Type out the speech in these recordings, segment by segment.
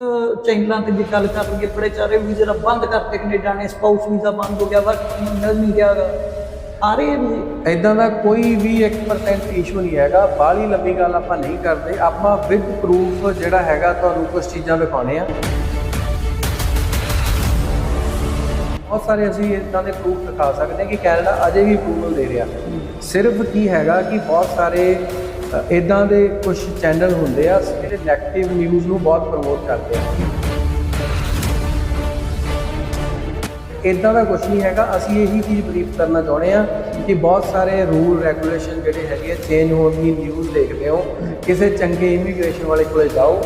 ਚੈਨਲਾਂ ਤੇ ਜੇ ਗੱਲ ਕਰ ਲਈਏ ਬੜੇ ਚਾਰੇ ਵੀਜ਼ਾ ਬੰਦ ਕਰਤੇ ਕੈਨੇਡਾ ਨੇ, ਸਪਾਊਸ ਵੀਜ਼ਾ ਬੰਦ ਹੋ ਗਿਆ, ਵਰਕ ਮਿਲ ਨਹੀਂ ਰਿਹਾ ਆ ਰਹੇ ਵੀ ਇਦਾਂ ਦਾ ਕੋਈ ਵੀ 1% ਇਸ਼ੂ ਨਹੀਂ ਹੈਗਾ, ਬਾਹਲੀ ਲੰਬੀ ਗੱਲ ਆਪਾਂ ਨਹੀਂ ਕਰਦੇ, ਆਪਾਂ ਵਿਦ ਪ੍ਰੂਫ ਜਿਹੜਾ ਹੈਗਾ ਤੁਹਾਨੂੰ ਕੁਝ ਚੀਜ਼ਾਂ ਦਿਖਾਉਣੇ ਆ। ਬਹੁਤ ਸਾਰੇ ਅਸੀਂ ਇਦਾਂ ਦੇ ਪ੍ਰੂਫ ਦਿਖਾ ਸਕਦੇ ਹਾਂ ਕਿ ਕੈਨੇਡਾ ਅਜੇ ਵੀ ਅਪਰੂਵਲ ਦੇ ਰਿਹਾ। ਸਿਰਫ ਕੀ ਹੈਗਾ ਕਿ ਬਹੁਤ ਸਾਰੇ ਇਦਾਂ ਦੇ ਕੁਝ ਚੈਨਲ ਹੁੰਦੇ ਆ, ਜਿਹੜੇ ਨੈਗੇਟਿਵ ਨਿਊਜ਼ ਨੂੰ ਬਹੁਤ ਪ੍ਰਮੋਟ ਕਰਦੇ ਆ। ਇਦਾਂ ਦਾ ਕੁਝ ਨਹੀਂ ਹੈਗਾ। ਅਸੀਂ ਇਹੀ ਚੀਜ਼ ਬਰੀਫ ਕਰਨਾ ਚਾਹੁੰਦੇ ਆ ਕਿ ਬਹੁਤ ਸਾਰੇ ਰੂਲ ਰੈਗੂਲੇਸ਼ਨ ਜਿਹੜੇ ਹੈਗੇ ਚੇਂਜ ਹੋਣ ਦੀ ਨਿਊਜ਼ ਦੇਖਦੇ ਹੋ। ਕਿਸੇ ਚੰਗੇ ਇਮੀਗ੍ਰੇਸ਼ਨ ਵਾਲੇ ਕੋਲੇ ਜਾਓ,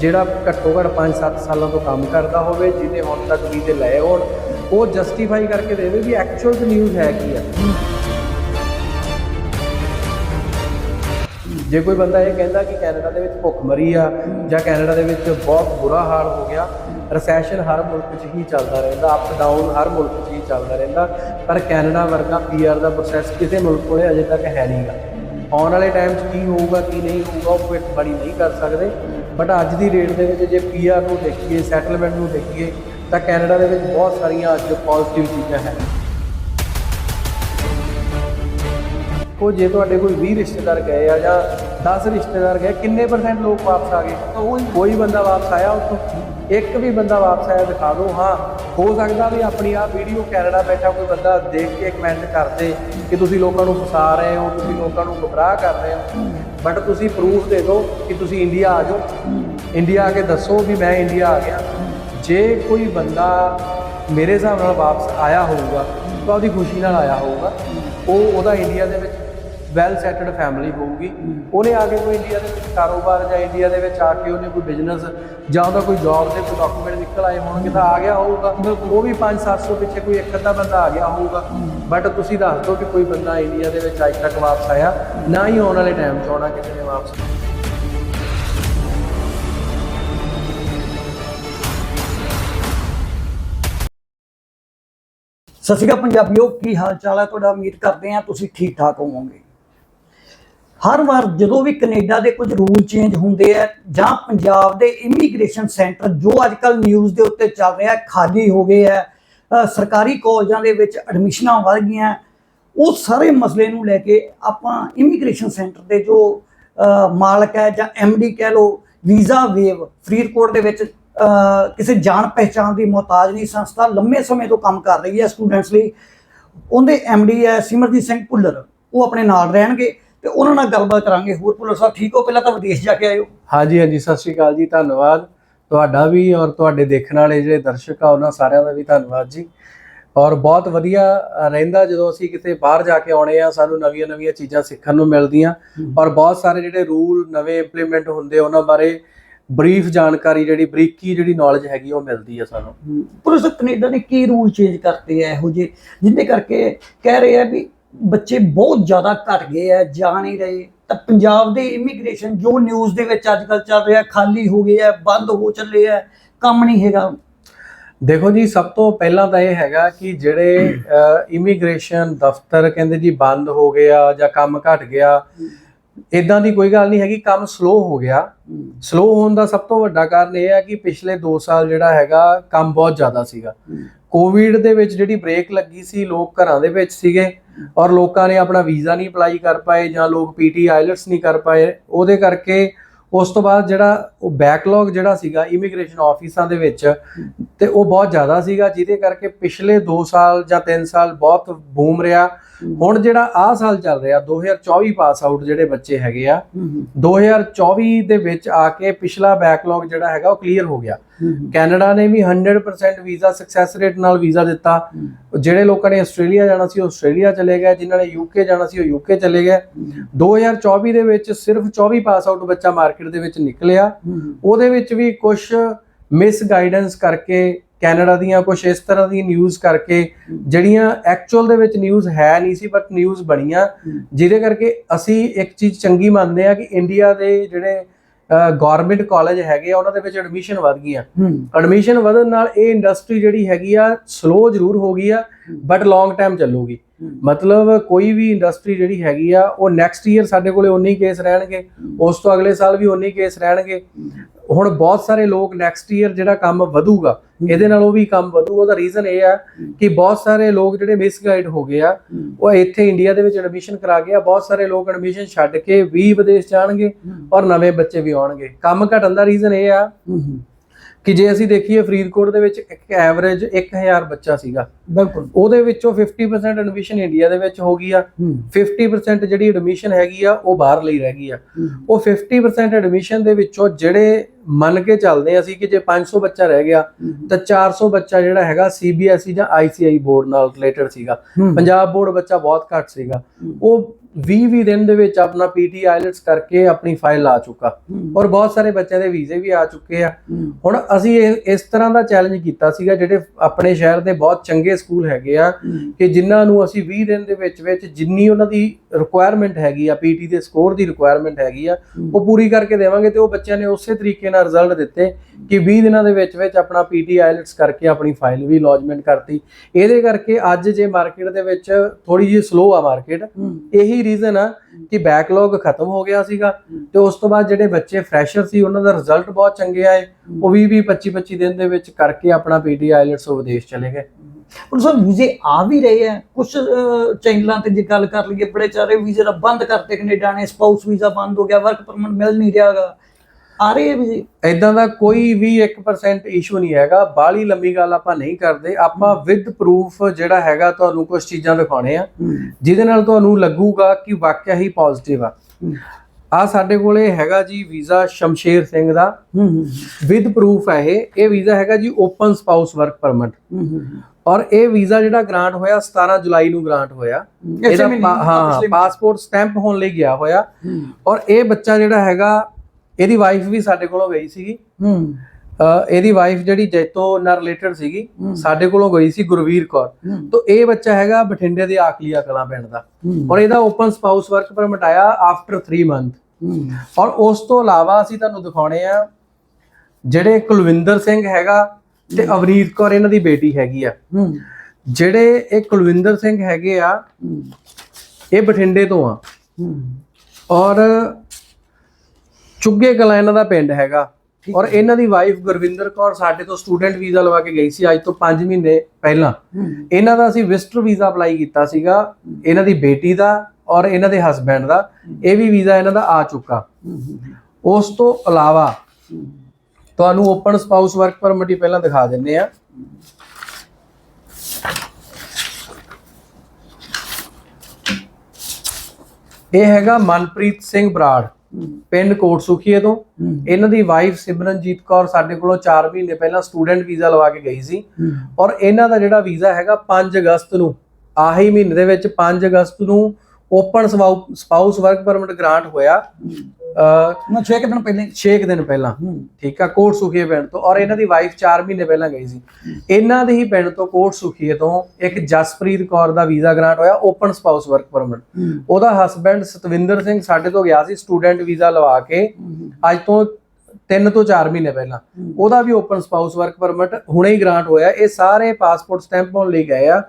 ਜਿਹੜਾ ਘੱਟੋ ਘੱਟ 5-7 ਸਾਲਾਂ ਤੋਂ ਕੰਮ ਕਰਦਾ ਹੋਵੇ ਜਿਹਨੇ ਹੁਣ ਤੱਕ ਵੀਜ਼ੇ ਲਏ ਹੋਣ, ਉਹ ਜਸਟੀਫਾਈ ਕਰਕੇ ਦੇਵੇ ਵੀ ਐਕਚੁਅਲ ਨਿਊਜ਼ ਹੈ ਕੀ ਆ। ਜੇ ਕੋਈ ਬੰਦਾ ਇਹ ਕਹਿੰਦਾ ਕਿ ਕੈਨੇਡਾ ਦੇ ਵਿੱਚ ਭੁੱਖਮਰੀ ਆ ਜਾਂ ਕੈਨੇਡਾ ਦੇ ਵਿੱਚ ਬਹੁਤ ਬੁਰਾ ਹਾਲ ਹੋ ਗਿਆ ਰੈਸੈਸ਼ਨ ਹਰ ਮੁਲਕ 'ਚ ਹੀ ਚੱਲਦਾ ਰਹਿੰਦਾ ਅਪ ਡਾਊਨ ਹਰ ਮੁਲਕ 'ਚ ਹੀ ਚੱਲਦਾ ਰਹਿੰਦਾ, ਪਰ ਕੈਨੇਡਾ ਵਰਗਾ ਪੀਆਰ ਦਾ ਪ੍ਰੋਸੈਸ ਕਿਸੇ ਮੁਲਕ ਕੋਲੇ ਅਜੇ ਤੱਕ ਹੈ ਨਹੀਂਗਾ ਆਉਣ ਵਾਲੇ ਟਾਈਮ 'ਚ ਕੀ ਹੋਊਗਾ, ਕੀ ਨਹੀਂ ਹੋਊਗਾ, ਉਹ ਭਵਿੱਖਬਾਣੀ ਨਹੀਂ ਕਰ ਸਕਦੇ। ਬਟ ਅੱਜ ਦੀ ਡੇਟ ਦੇ ਵਿੱਚ ਜੇ ਪੀਆਰ ਨੂੰ ਦੇਖੀਏ ਸੈਟਲਮੈਂਟ ਨੂੰ ਦੇਖੀਏ, ਤਾਂ ਕੈਨੇਡਾ ਦੇ ਵਿੱਚ ਬਹੁਤ ਸਾਰੀਆਂ ਅੱਜ ਪੋਜ਼ਿਟਿਵ ਚੀਜ਼ਾਂ ਹੈ। ਕੋ ਜੇ ਤੁਹਾਡੇ ਕੋਈ 20 ਰਿਸ਼ਤੇਦਾਰ ਗਏ ਆ ਜਾਂ 10 ਰਿਸ਼ਤੇਦਾਰ ਗਏ, ਕਿੰਨੇ ਪਰਸੈਂਟ ਲੋਕ ਵਾਪਸ ਆ ਗਏ? ਕੋਈ ਕੋਈ ਬੰਦਾ ਵਾਪਸ ਆਇਆ ਉੱਥੋਂ? ਇੱਕ ਵੀ ਬੰਦਾ ਵਾਪਸ ਆਇਆ, ਦਿਖਾ ਦਿਓ। ਹਾਂ, ਹੋ ਸਕਦਾ ਵੀ ਆਪਣੀ ਆ ਵੀਡੀਓ ਕੈਨੇਡਾ ਬੈਠਾ ਕੋਈ ਬੰਦਾ ਦੇਖ ਕੇ ਕਮੈਂਟ ਕਰਦੇ ਕਿ ਤੁਸੀਂ ਲੋਕਾਂ ਨੂੰ ਫਸਾ ਰਹੇ ਹੋ, ਤੁਸੀਂ ਲੋਕਾਂ ਨੂੰ ਗੁੰਮਰਾਹ ਕਰ ਰਹੇ ਹੋ। ਬਟ ਤੁਸੀਂ ਪ੍ਰੂਫ ਦੇ ਦਿਓ ਕਿ ਤੁਸੀਂ ਇੰਡੀਆ ਆ ਜਾਓ। ਇੰਡੀਆ ਆ ਕੇ ਦੱਸੋ ਵੀ ਮੈਂ ਇੰਡੀਆ ਆ ਗਿਆ। ਜੇ ਕੋਈ ਬੰਦਾ ਮੇਰੇ ਹਿਸਾਬ ਨਾਲ ਵਾਪਸ ਆਇਆ ਹੋਊਗਾ, ਤਾਂ ਉਹਦੀ ਖੁਸ਼ੀ ਨਾਲ ਆਇਆ ਹੋਊਗਾ। ਉਹ ਉਹਦਾ ਇੰਡੀਆ ਦੇ ਵਿੱਚ ਵੈਲ ਸੈਟਲਡ ਫੈਮਿਲੀ ਹੋਊਗੀ। ਉਹਨੇ ਆ ਕੇ ਕੋਈ ਇੰਡੀਆ ਦੇ ਵਿੱਚ ਕਾਰੋਬਾਰ ਜਾਂ ਇੰਡੀਆ ਦੇ ਵਿੱਚ ਆ ਕੇ ਉਹਨੇ ਕੋਈ ਬਿਜ਼ਨਸ ਜਾਂ ਉਹਦਾ ਕੋਈ ਜੌਬ ਦੇ ਕੋਈ ਡਾਕੂਮੈਂਟ ਨਿਕਲ ਆਏ ਹੋਣਗੇ ਤਾਂ ਆ ਗਿਆ ਹੋਊਗਾ। ਉਹ ਵੀ 5-700 ਪਿੱਛੇ ਕੋਈ ਇੱਕ ਅੱਧਾ ਬੰਦਾ ਆ ਗਿਆ ਹੋਊਗਾ। ਬਟ ਤੁਸੀਂ ਦੱਸ ਦਿਓ ਕਿ ਕੋਈ ਬੰਦਾ ਇੰਡੀਆ ਦੇ ਵਿੱਚ ਅੱਜ ਤੱਕ ਵਾਪਸ ਆਇਆ ਨਾ ਹੀ ਆਉਣ ਵਾਲੇ ਟਾਈਮ 'ਚ ਆਉਣਾ ਕਿਸੇ ਨੇ ਵਾਪਸ। ਸਤਿ ਸ਼੍ਰੀ ਅਕਾਲ ਪੰਜਾਬੀਓ ਕੀ ਹਾਲ ਚਾਲ ਹੈ? ਤੁਹਾਡਾ ਉਮੀਦ ਕਰਦੇ ਹਾਂ ਤੁਸੀਂ ਠੀਕ ਠਾਕ ਹੋਵੋਗੇ। ਹਰ ਵਾਰ ਜਦੋਂ ਵੀ ਕੈਨੇਡਾ ਦੇ ਕੁਝ ਰੂਲ ਚੇਂਜ ਹੁੰਦੇ ਆ ਜਾਂ ਪੰਜਾਬ ਦੇ ਇਮੀਗ੍ਰੇਸ਼ਨ ਸੈਂਟਰ ਜੋ ਅੱਜਕੱਲ ਨਿਊਜ਼ ਦੇ ਉੱਤੇ ਚੱਲ ਰਿਹਾ, ਖਾਲੀ ਹੋ ਗਏ ਆ ਸਰਕਾਰੀ ਕਾਲਜਾਂ ਦੇ ਵਿੱਚ ਐਡਮਿਸ਼ਨਾਂ ਵੱਧ ਗਈਆਂ, ਉਹ ਸਾਰੇ ਮਸਲੇ ਨੂੰ ਲੈ ਕੇ ਆਪਾਂ ਇਮੀਗ੍ਰੇਸ਼ਨ ਸੈਂਟਰ ਦੇ ਜੋ ਮਾਲਕ ਹੈ ਜਾਂ ਐਮਡੀ ਕਹਿ ਲੋ ਵੀਜ਼ਾ ਵੇਵ, ਫਰੀਦਕੋਟ ਦੇ ਵਿੱਚ ਕਿਸੇ ਜਾਣ ਪਹਿਚਾਣ ਦੀ ਮੁਹਤਾਜ ਨਹੀਂ ਸੰਸਥਾ ਲੰਮੇ ਸਮੇਂ ਤੋਂ ਕੰਮ ਕਰ ਰਹੀ ਹੈ ਸਟੂਡੈਂਟਸ ਲਈ, ਉਹਦੇ ਐਮਡੀ ਹੈ ਸਿਮਰਜੀਤ ਸਿੰਘ ਭੁੱਲਰ, ਉਹ ਆਪਣੇ ਨਾਲ ਰਹਿਣਗੇ। ਤੇ ਉਹਨਾਂ ਨਾਲ ਗੱਲਬਾਤ ਕਰਾਂਗੇ। ਹੋਰ ਭੁੱਲਰ ਸਾਹਿਬ ਠੀਕ ਹੋ? ਪਹਿਲਾਂ ਤਾਂ ਵਿਦੇਸ਼ ਜਾ ਕੇ ਆਇਓ। ਹਾਂਜੀ ਹਾਂਜੀ ਸਤਿ ਸ਼੍ਰੀ ਅਕਾਲ ਜੀ ਧੰਨਵਾਦ। ਤੁਹਾਡਾ ਵੀ ਔਰ ਤੁਹਾਡੇ ਦੇਖਣ ਵਾਲੇ ਜਿਹੜੇ ਦਰਸ਼ਕ ਆ ਉਹਨਾਂ ਸਾਰਿਆਂ ਦਾ ਵੀ ਧੰਨਵਾਦ ਜੀ। ਔਰ ਬਹੁਤ ਵਧੀਆ ਰਹਿੰਦਾ ਜਦੋਂ ਅਸੀਂ ਕਿਤੇ ਬਾਹਰ ਜਾ ਕੇ ਆਉਣੇ ਆ ਸਾਨੂੰ ਨਵੀਆਂ-ਨਵੀਆਂ ਚੀਜ਼ਾਂ ਸਿੱਖਣ ਨੂੰ ਮਿਲਦੀਆਂ। ਔਰ ਬਹੁਤ ਸਾਰੇ ਜਿਹੜੇ ਰੂਲ ਨਵੇਂ ਇੰਪਲੀਮੈਂਟ ਹੁੰਦੇ ਉਹਨਾਂ ਬਾਰੇ ਬਰੀਫ ਜਾਣਕਾਰੀ ਜਿਹੜੀ ਬਰੀਕੀ ਜਿਹੜੀ ਨੌਲੇਜ ਹੈਗੀ ਉਹ ਮਿਲਦੀ ਆ ਸਾਨੂੰ। ਪੁਲਿਸ ਕੈਨੇਡਾ ਨੇ ਕੀ ਰੂਲ ਚੇਂਜ ਕਰਤੇ ਆ ਇਹੋ ਜਿਹੇ? ਜਿੰਦੇ ਕਰਕੇ ਕਹਿ ਰਹੇ ਆ ਵੀ ਬੱਚੇ ਬਹੁਤ ਜ਼ਿਆਦਾ ਘਟ ਗਏ ਆ ਜਾ ਨਹੀਂ ਰਹੇ। ਤਾਂ ਪੰਜਾਬ ਦੇ ਇਮੀਗ੍ਰੇਸ਼ਨ ਜੋ ਨਿਊਜ਼ ਦੇ ਵਿੱਚ ਅੱਜ ਕੱਲ ਚੱਲ ਰਿਹਾ ਖਾਲੀ ਹੋ ਗਏ ਆ ਬੰਦ ਹੋ ਚੱਲੇ ਆ ਕੰਮ ਨਹੀਂ ਹੈਗਾ। ਦੇਖੋ ਜੀ ਸਭ ਤੋਂ ਪਹਿਲਾਂ ਤਾਂ ਇਹ ਹੈਗਾ ਕਿ ਜਿਹੜੇ ਇਮੀਗ੍ਰੇਸ਼ਨ ਦਫ਼ਤਰ ਕਹਿੰਦੇ ਜੀ ਬੰਦ ਹੋ ਗਿਆ ਜਾਂ ਕੰਮ ਘਟ ਗਿਆ ਇਦਾਂ ਦੀ ਕੋਈ ਗੱਲ ਨਹੀਂ ਹੈਗੀ ਕੰਮ ਸਲੋ ਹੋ ਗਿਆ। ਸਲੋ ਹੋਣ ਦਾ ਸਭ ਤੋਂ ਵੱਡਾ ਕਾਰਨ ਇਹ ਹੈ ਕਿ ਪਿਛਲੇ 2 ਸਾਲ ਜਿਹੜਾ ਹੈਗਾ ਕੰਮ ਬਹੁਤ ਜ਼ਿਆਦਾ ਸੀਗਾ। ਕੋਵਿਡ ਦੇ ਵਿੱਚ ਜਿਹੜੀ ਬ੍ਰੇਕ ਲੱਗੀ ਸੀ, ਲੋਕ ਘਰਾਂ ਦੇ ਵਿੱਚ ਸੀਗੇ ਔਰ ਲੋਕਾਂ ਨੇ ਆਪਣਾ ਵੀਜ਼ਾ ਨਹੀਂ ਅਪਲਾਈ ਕਰ ਪਾਏ ਜਾਂ ਲੋਕ ਪੀਟੀ ਆਈਲਟਸ ਨਹੀਂ ਕਰ ਪਾਏ, ਉਹਦੇ ਕਰਕੇ ਉਸ ਤੋਂ ਬਾਅਦ ਜਿਹੜਾ ਉਹ ਬੈਕਲੌਗ ਜਿਹੜਾ ਸੀਗਾ ਇਮੀਗ੍ਰੇਸ਼ਨ ਆਫਿਸਾਂ ਦੇ ਵਿੱਚ ਤੇ ਉਹ ਬਹੁਤ ਜ਼ਿਆਦਾ ਸੀਗਾ, ਜਿਹਦੇ ਕਰਕੇ ਪਿਛਲੇ 2 ਸਾਲ ਜਾਂ 3 ਸਾਲ ਬਹੁਤ ਬੂਮ ਰਿਹਾ ਹੁਣ ਜਿਹੜਾ ਆਹ ਸਾਲ ਚੱਲ ਰਿਹਾ 2024 ਪਾਸ ਆਊਟ ਜਿਹੜੇ ਬੱਚੇ ਹੈਗੇ ਆ 2024 ਦੇ ਵਿੱਚ ਆ ਕੇ ਪਿਛਲਾ ਬੈਕਲੌਗ ਜਿਹੜਾ ਹੈਗਾ ਉਹ ਕਲੀਅਰ ਹੋ ਗਿਆ। ਕੈਨੇਡਾ ਨੇ ਵੀ 100% ਵੀਜ਼ਾ ਸਕਸੈਸ ਰੇਟ ਨਾਲ ਵੀਜ਼ਾ ਦਿੱਤਾ। ਜਿਹੜੇ ਲੋਕਾਂ ਨੇ ਆਸਟ੍ਰੇਲੀਆ ਜਾਣਾ ਸੀ ਉਹ ਆਸਟ੍ਰੇਲੀਆ ਚਲੇ ਗਏ। ਜਿਨ੍ਹਾਂ ਨੇ ਯੂਕੇ ਜਾਣਾ ਸੀ ਉਹ ਯੂਕੇ ਚਲੇ ਗਏ। 2024 ਦੇ ਵਿੱਚ ਸਿਰਫ 24 ਪਾਸ ਆਊਟ ਬੱਚਾ ਮਾਰਕੀਟ ਦੇ ਵਿੱਚ ਨਿਕਲਿਆ। ਉਹਦੇ ਵਿੱਚ ਵੀ ਕੁਝ ਮਿਸ ਗਾਈਡੈਂਸ ਕਰਕੇ ਕੈਨੇਡਾ ਦੀਆਂ ਕੁਝ ਇਸ ਤਰ੍ਹਾਂ ਦੀ ਨਿਊਜ਼ ਕਰਕੇ ਜਿਹੜੀਆਂ ਐਕਚੁਅਲ ਦੇ ਵਿੱਚ ਨਿਊਜ਼ ਹੈ ਨਹੀਂ ਸੀ ਬਟ ਨਿਊਜ਼ ਬਣੀਆਂ ਜਿਹਦੇ ਕਰਕੇ ਅਸੀਂ ਇੱਕ ਚੀਜ਼ ਚੰਗੀ ਮੰਨਦੇ ਆ ਕਿ ਇੰਡੀਆ ਦੇ ਜਿਹੜੇ ਗਵਰਨਮੈਂਟ ਕਾਲਜ ਹੈਗੇ ਆ ਉਹਨਾਂ ਦੇ ਵਿੱਚ ਐਡਮਿਸ਼ਨ ਵਧ ਗਈਆਂ। ਐਡਮਿਸ਼ਨ ਵਧਣ ਨਾਲ ਇਹ ਇੰਡਸਟਰੀ ਜਿਹੜੀ ਹੈਗੀ ਆ ਸਲੋ ਜ਼ਰੂਰ ਹੋ ਗਈ ਆ ਬਟ ਲੌਂਗ ਟਾਈਮ ਚੱਲੂਗੀ। ਮਤਲਬ ਕੋਈ ਵੀ ਇੰਡਸਟਰੀ ਜਿਹੜੀ ਹੈਗੀ ਆ, ਉਹ ਨੈਕਸਟ ਈਅਰ ਸਾਡੇ ਕੋਲੇ ਉਨੇ ਹੀ ਕੇਸ ਰਹਿਣਗੇ, ਉਸ ਤੋਂ ਅਗਲੇ ਸਾਲ ਵੀ ਉਨੇ ਹੀ ਕੇਸ ਰਹਿਣਗੇ। ਹੁਣ ਬਹੁਤ ਸਾਰੇ ਲੋਕ ਨੈਕਸਟ ਈਅਰ ਜਿਹੜਾ ਕੰਮ ਵਧੂਗਾ, ਇਹਦੇ ਨਾਲ ਉਹ ਵੀ ਕੰਮ ਵਧੂਗਾ। ਉਹਦਾ ਰੀਜ਼ਨ ਇਹ ਆ ਕਿ ਬਹੁਤ ਸਾਰੇ ਲੋਕ ਜਿਹੜੇ ਮਿਸਗਾਈਡ ਹੋ ਗਏ ਆ, ਉਹ ਇੱਥੇ ਇੰਡੀਆ ਦੇ ਵਿੱਚ ਐਡਮਿਸ਼ਨ ਕਰਾ ਗਏ ਆ। ਬਹੁਤ ਸਾਰੇ ਲੋਕ ਐਡਮਿਸ਼ਨ ਛੱਡ ਕੇ ਵੀ ਵਿਦੇਸ਼ ਜਾਣਗੇ ਔਰ ਨਵੇਂ ਬੱਚੇ ਵੀ ਆਉਣਗੇ। ਕੰਮ ਘਟਣ ਦਾ ਰੀਜ਼ਨ ਇਹ ਆ ਕਿ ਜੇ ਅਸੀਂ ਦੇਖੀਏ ਫਰੀਦਕੋਟ ਦੇ ਵਿੱਚ ਇੱਕ ਐਵਰੇਜ 1000 ਬੱਚਾ ਸੀਗਾ। ਬਿਲਕੁਲ। ਉਹਦੇ ਵਿੱਚੋਂ 50% ਐਡਮਿਸ਼ਨ ਇੰਡੀਆ ਦੇ ਵਿੱਚ ਹੋ ਗਈ ਆ। 50% ਜਿਹੜੀ ਐਡਮਿਸ਼ਨ ਹੈਗੀ ਆ ਉਹ ਬਾਹਰ ਲਈ ਰਹਿ ਗਈ ਆ। ਉਹ 50% ਐਡਮਿਸ਼ਨ ਦੇ ਵਿੱਚੋਂ ਜਿਹੜੇ ਮੰਨ ਕੇ ਚੱਲਦੇ ਆ ਅਸੀਂ ਕਿ ਜੇ 500 ਬੱਚਾ ਰਹਿ ਗਿਆ ਤਾਂ 400 ਬੱਚਾ ਜਿਹੜਾ ਹੈਗਾ ਸੀਬੀਐਸਈ ਜਾਂ ਆਈਸੀਆਈ ਬੋਰਡ ਨਾਲ ਰਿਲੇਟਡ ਸੀਗਾ। ਪੰਜਾਬ ਬੋਰਡ ਬੱਚਾ ਬਹੁਤ ਘੱਟ ਸੀਗਾ। ਉਹ 20 20 ਦਿਨ ਦੇ ਵਿੱਚ ਆਪਣਾ ਪੀਟੀ ਆਇਲਟਸ ਕਰਕੇ ਆਪਣੀ ਫਾਈਲ ਲਾ ਚੁੱਕਾ। ਔਰ ਬਹੁਤ ਸਾਰੇ ਬੱਚਿਆਂ ਦੇ ਵੀਜ਼ੇ ਵੀ ਆ ਚੁੱਕੇ ਆ। ਹੁਣ ਅਸੀਂ ਇਸ ਤਰ੍ਹਾਂ ਦਾ ਚੈਲੰਜ ਕੀਤਾ ਸੀਗਾ ਜਿਹੜੇ ਆਪਣੇ ਸ਼ਹਿਰ ਦੇ ਬਹੁਤ ਚੰਗੇ ਸਕੂਲ ਹੈਗੇ ਆ ਕਿ ਜਿਨ੍ਹਾਂ ਨੂੰ ਅਸੀਂ 20 ਦਿਨ ਦੇ ਵਿੱਚ ਵਿੱਚ ਜਿੰਨੀ ਉਹਨਾਂ ਦੀ ਰਿਕੁਆਇਰਮੈਂਟ ਹੈਗੀ ਆ ਪੀਟੀ ਦੇ ਸਕੋਰ ਦੀ ਰਿਕੁਆਇਰਮੈਂਟ ਹੈਗੀ ਆ ਉਹ ਪੂਰੀ ਕਰਕੇ ਦੇਵਾਂਗੇ ਤੇ ਉਹ ਬੱਚਿਆਂ ਨੇ ਉਸੇ ਤਰੀਕੇ ਨਾਲ ਰਿਜ਼ਲਟ ਦਿੱਤੇ ਕਿ 20 ਦਿਨਾਂ ਦੇ ਵਿੱਚ ਵਿੱਚ ਆਪਣਾ ਪੀਟੀ ਆਇਲਟਸ ਕਰਕੇ ਆਪਣੀ ਫਾਈਲ ਵੀ ਲੌਜਮੈਂਟ ਕਰਤੀ। ਇਹਦੇ ਕਰਕੇ ਅੱਜ ਜੇ ਮਾਰਕੀਟ ਦੇ ਵਿੱਚ ਥੋੜੀ ਜਿਹੀ ਸਲੋ ਆ ਮਾਰਕੀਟ ਇਹੀ ਰੀਜ਼ਨ ਆ ਕਿ ਬੈਕਲੌਗ ਖਤਮ ਹੋ ਗਿਆ ਸੀਗਾ ਤੇ ਉਸ ਤੋਂ ਬਾਅਦ ਜਿਹੜੇ ਬੱਚੇ ਫਰੈਸ਼ਰ ਸੀ, ਉਹਨਾਂ ਦਾ ਰਿਜ਼ਲਟ ਬਹੁਤ ਚੰਗੇ ਆਏ। ਉਹ 20 20 25 25 ਦਿਨ ਦੇ ਵਿੱਚ ਕਰਕੇ ਆਪਣਾ ਪੀਟੀ ਆਇਲਟਸ ਉਹ ਵਿਦੇਸ਼ ਚਲੇ ਗਏ। ਹੁਣ ਸਰ, ਵੀਜ਼ੇ ਆ ਵੀ ਰਹੇ ਆ। ਕੁਝ ਚੈਨਲਾਂ ਤੇ ਜੇ ਗੱਲ ਕਰ ਲਈਏ, ਬੜੇ ਚਾਰੇ ਵੀਜ਼ੇ ਦਾ ਬੰਦ ਕਰਤੇ ਕੈਨੇਡਾ ਨੇ ਸਪਾਊਸ ਵੀਜ਼ਾ ਬੰਦ ਹੋ ਗਿਆ ਵਰਕ ਪਰਮਿਟ ਮਿਲ ਨਹੀਂ ਰਿਹਾਗਾ ਆ ਰਹੇ ਇਦਾਂ ਦਾ ਕੋਈ ਵੀ 1% ਇਸ਼ੂ ਨਹੀਂ ਹੈਗਾ। ਬਾਹਲੀ ਲੰਮੀ ਗੱਲ ਆਪਾਂ ਨਹੀਂ ਕਰਦੇ। ਆਪਾਂ ਵਿਦ ਪ੍ਰੂਫ ਜਿਹੜਾ ਹੈਗਾ ਤੁਹਾਨੂੰ ਕੁਝ ਚੀਜ਼ਾਂ ਦਿਖਾਉਣੇ ਆ। ਜਿਹਦੇ ਨਾਲ ਤੁਹਾਨੂੰ ਲੱਗੂਗਾ ਕਿ ਵਾਕਿਆ ਹੀ ਪੋਜ਼ਿਟਿਵ ਆ। ਆ ਸਾਡੇ ਕੋਲੇ ਹੈਗਾ ਜੀ ਵੀਜ਼ਾ ਸ਼ਮਸ਼ੇਰ ਸਿੰਘ ਦਾ। ਵਿਦ ਪ੍ਰੂਫ ਹੈ। ਇਹ। ਇਹ ਵੀਜ਼ਾ ਹੈਗਾ ਜੀ ਓਪਨ ਸਪਾਊਸ ਵਰਕ ਪਰਮਿਟ ਔਰ ਇਹ ਵੀਜ਼ਾ ਜਿਹੜਾ ਗ੍ਰਾਂਟ ਹੋਇਆ 17 ਜੁਲਾਈ ਨੂੰ ਗ੍ਰਾਂਟ ਹੋਇਆ। ਇਹਦਾ ਹਾਂ ਪਾਸਪੋਰਟ ਸਟੈਂਪ ਹੋਣ ਲਈ ਗਿਆ ਹੋਇਆ। ਔਰ ਇਹ ਬੱਚਾ ਜਿਹੜਾ ਹੈਗਾ ਇਹਦੀ ਵਾਈਫ ਵੀ ਸਾਡੇ ਕੋਲੋਂ ਗਈ ਸੀਗੀ। ਹੂੰ। ਇਹਦੀ ਵਾਈਫ ਜਿਹੜੀ ਜੈਤੋ ਨਾਲ ਰਿਲੇਟਡ ਸੀਗੀ। ਸਾਡੇ ਕੋਲੋਂ ਗਈ ਸੀ ਗੁਰਵੀਰ ਕੌਰ। ਤੋਂ ਇਹ ਬੱਚਾ ਹੈਗਾ ਬਠਿੰਡੇ ਦੇ ਆਕਲੀਆ ਕਲਾਂ ਪਿੰਡ ਦਾ। ਔਰ ਇਹਦਾ ਓਪਨ ਸਪਾਊਸ ਵਰਕ ਪਰਮਿਟ ਆਇਆ ਆਫਟਰ 3 ਮੰਥ ਔਰ ਉਸ ਤੋਂ ਇਲਾਵਾ ਅਸੀਂ ਤੁਹਾਨੂੰ ਦਿਖਾਉਣੇ ਆ ਜਿਹੜੇ ਕੁਲਵਿੰਦਰ ਸਿੰਘ ਹੈਗਾ ਤੇ ਅਵਨੀਤ ਕੌਰ ਇਹਨਾਂ ਦੀ ਬੇਟੀ ਹੈਗੀ ਆ। ਜਿਹੜੇ ਇਹ ਕੁਲਵਿੰਦਰ ਸਿੰਘ ਹੈਗੇ ਆ ਇਹ ਬਠਿੰਡੇ ਤੋਂ ਆ। ਔਰ ਚੁੱਗੇ ਕਲਾਂ ਇਹਨਾਂ ਦਾ ਪਿੰਡ ਹੈਗਾ। ਔਰ ਇਹਨਾਂ ਦੀ ਵਾਈਫ ਗੁਰਵਿੰਦਰ ਕੌਰ ਸਾਡੇ ਤੋਂ ਸਟੂਡੈਂਟ ਵੀਜ਼ਾ ਲਵਾ ਕੇ ਗਈ ਸੀ ਅੱਜ ਤੋਂ 5 ਮਹੀਨੇ ਪਹਿਲਾਂ। ਇਹਨਾਂ ਦਾ ਅਸੀਂ ਵਿਜ਼ਟਰ ਵੀਜ਼ਾ ਅਪਲਾਈ ਕੀਤਾ ਸੀਗਾ। ਇਹਨਾਂ ਦੀ ਬੇਟੀ ਦਾ ਔਰ ਇਹਨਾਂ ਦੇ ਹਸਬੈਂਡ ਦਾ। ਇਹ ਵੀ ਵੀਜ਼ਾ ਇਹਨਾਂ ਦਾ ਆ ਚੁੱਕਾ। ਉਸ ਤੋਂ ਇਲਾਵਾ ਤੁਹਾਨੂੰ ਓਪਨ ਸਪਾਊਸ ਵਰਕ ਪਰਮਿਟ ਹੀ ਪਹਿਲਾਂ ਦਿਖਾ ਦਿੰਨੇ ਆ ਇਹ ਹੈਗਾ ਮਨਪ੍ਰੀਤ ਸਿੰਘ ਬਰਾੜ। ਪਿੰਡ ਕੋਟ ਸੁਖੀਏ ਤੋਂ। ਇਹਨਾਂ ਦੀ ਵਾਈਫ ਸਿਮਰਨਜੀਤ ਕੌਰ ਸਾਡੇ ਕੋਲੋਂ 4 ਮਹੀਨੇ ਪਹਿਲਾਂ ਸਟੂਡੈਂਟ ਵੀਜ਼ਾ ਲਵਾ ਕੇ ਗਈ ਸੀ। ਔਰ ਇਹਨਾਂ ਦਾ ਜਿਹੜਾ ਵੀਜ਼ਾ ਹੈਗਾ 5 ਅਗਸਤ ਨੂੰ ਆਹੀ ਮਹੀਨੇ ਦੇ ਵਿੱਚ 5 ਅਗਸਤ ਨੂੰ open spouse work permit grant ਹੋਇਆ। ਅ ਮੈਂ 6 ਦਿਨ ਪਹਿਲੇ 6 ਦਿਨ ਪਹਿਲਾਂ। ਠੀਕ ਆ ਕੋਟ ਸੁਖੀਏ ਪਿੰਡ ਤੋਂ। ਔਰ ਇਹਨਾਂ ਦੀ ਵਾਈਫ 4 ਮਹੀਨੇ ਪਹਿਲਾਂ ਗਈ ਸੀ। ਇਹਨਾਂ ਦੇ ਹੀ ਪਿੰਡ ਤੋਂ ਕੋਟ ਸੁਖੀਏ ਤੋਂ ਇੱਕ ਜਸਪ੍ਰੀਤ ਕੌਰ ਦਾ ਵੀਜ਼ਾ ਗ੍ਰਾਂਟ ਹੋਇਆ ਓਪਨ ਸਪਾਊਸ ਵਰਕ ਪਰਮਿਟ ਉਹਦਾ ਹਸਬੈਂਡ ਸਤਵਿੰਦਰ ਸਿੰਘ ਸਾਡੇ ਤੋਂ ਗਿਆ ਸੀ ਸਟੂਡੈਂਟ ਵੀਜ਼ਾ ਲਵਾ ਕੇ। ਅੱਜ ਤੋਂ 3 ਤੋਂ 4 ਮਹੀਨੇ ਪਹਿਲਾਂ। ਉਹਦਾ ਵੀ ਓਪਨ ਸਪਾਊਸ ਵਰਕ ਪਰਮਿਟ ਹੁਣੇ ਹੀ ਗ੍ਰਾਂਟ ਹੋਇਆ। ਇਹ ਸਾਰੇ ਪਾਸਪੋਰਟ ਸਟੈਂਪ ਹੋਣ ਲਈ ਗਏ ਆ।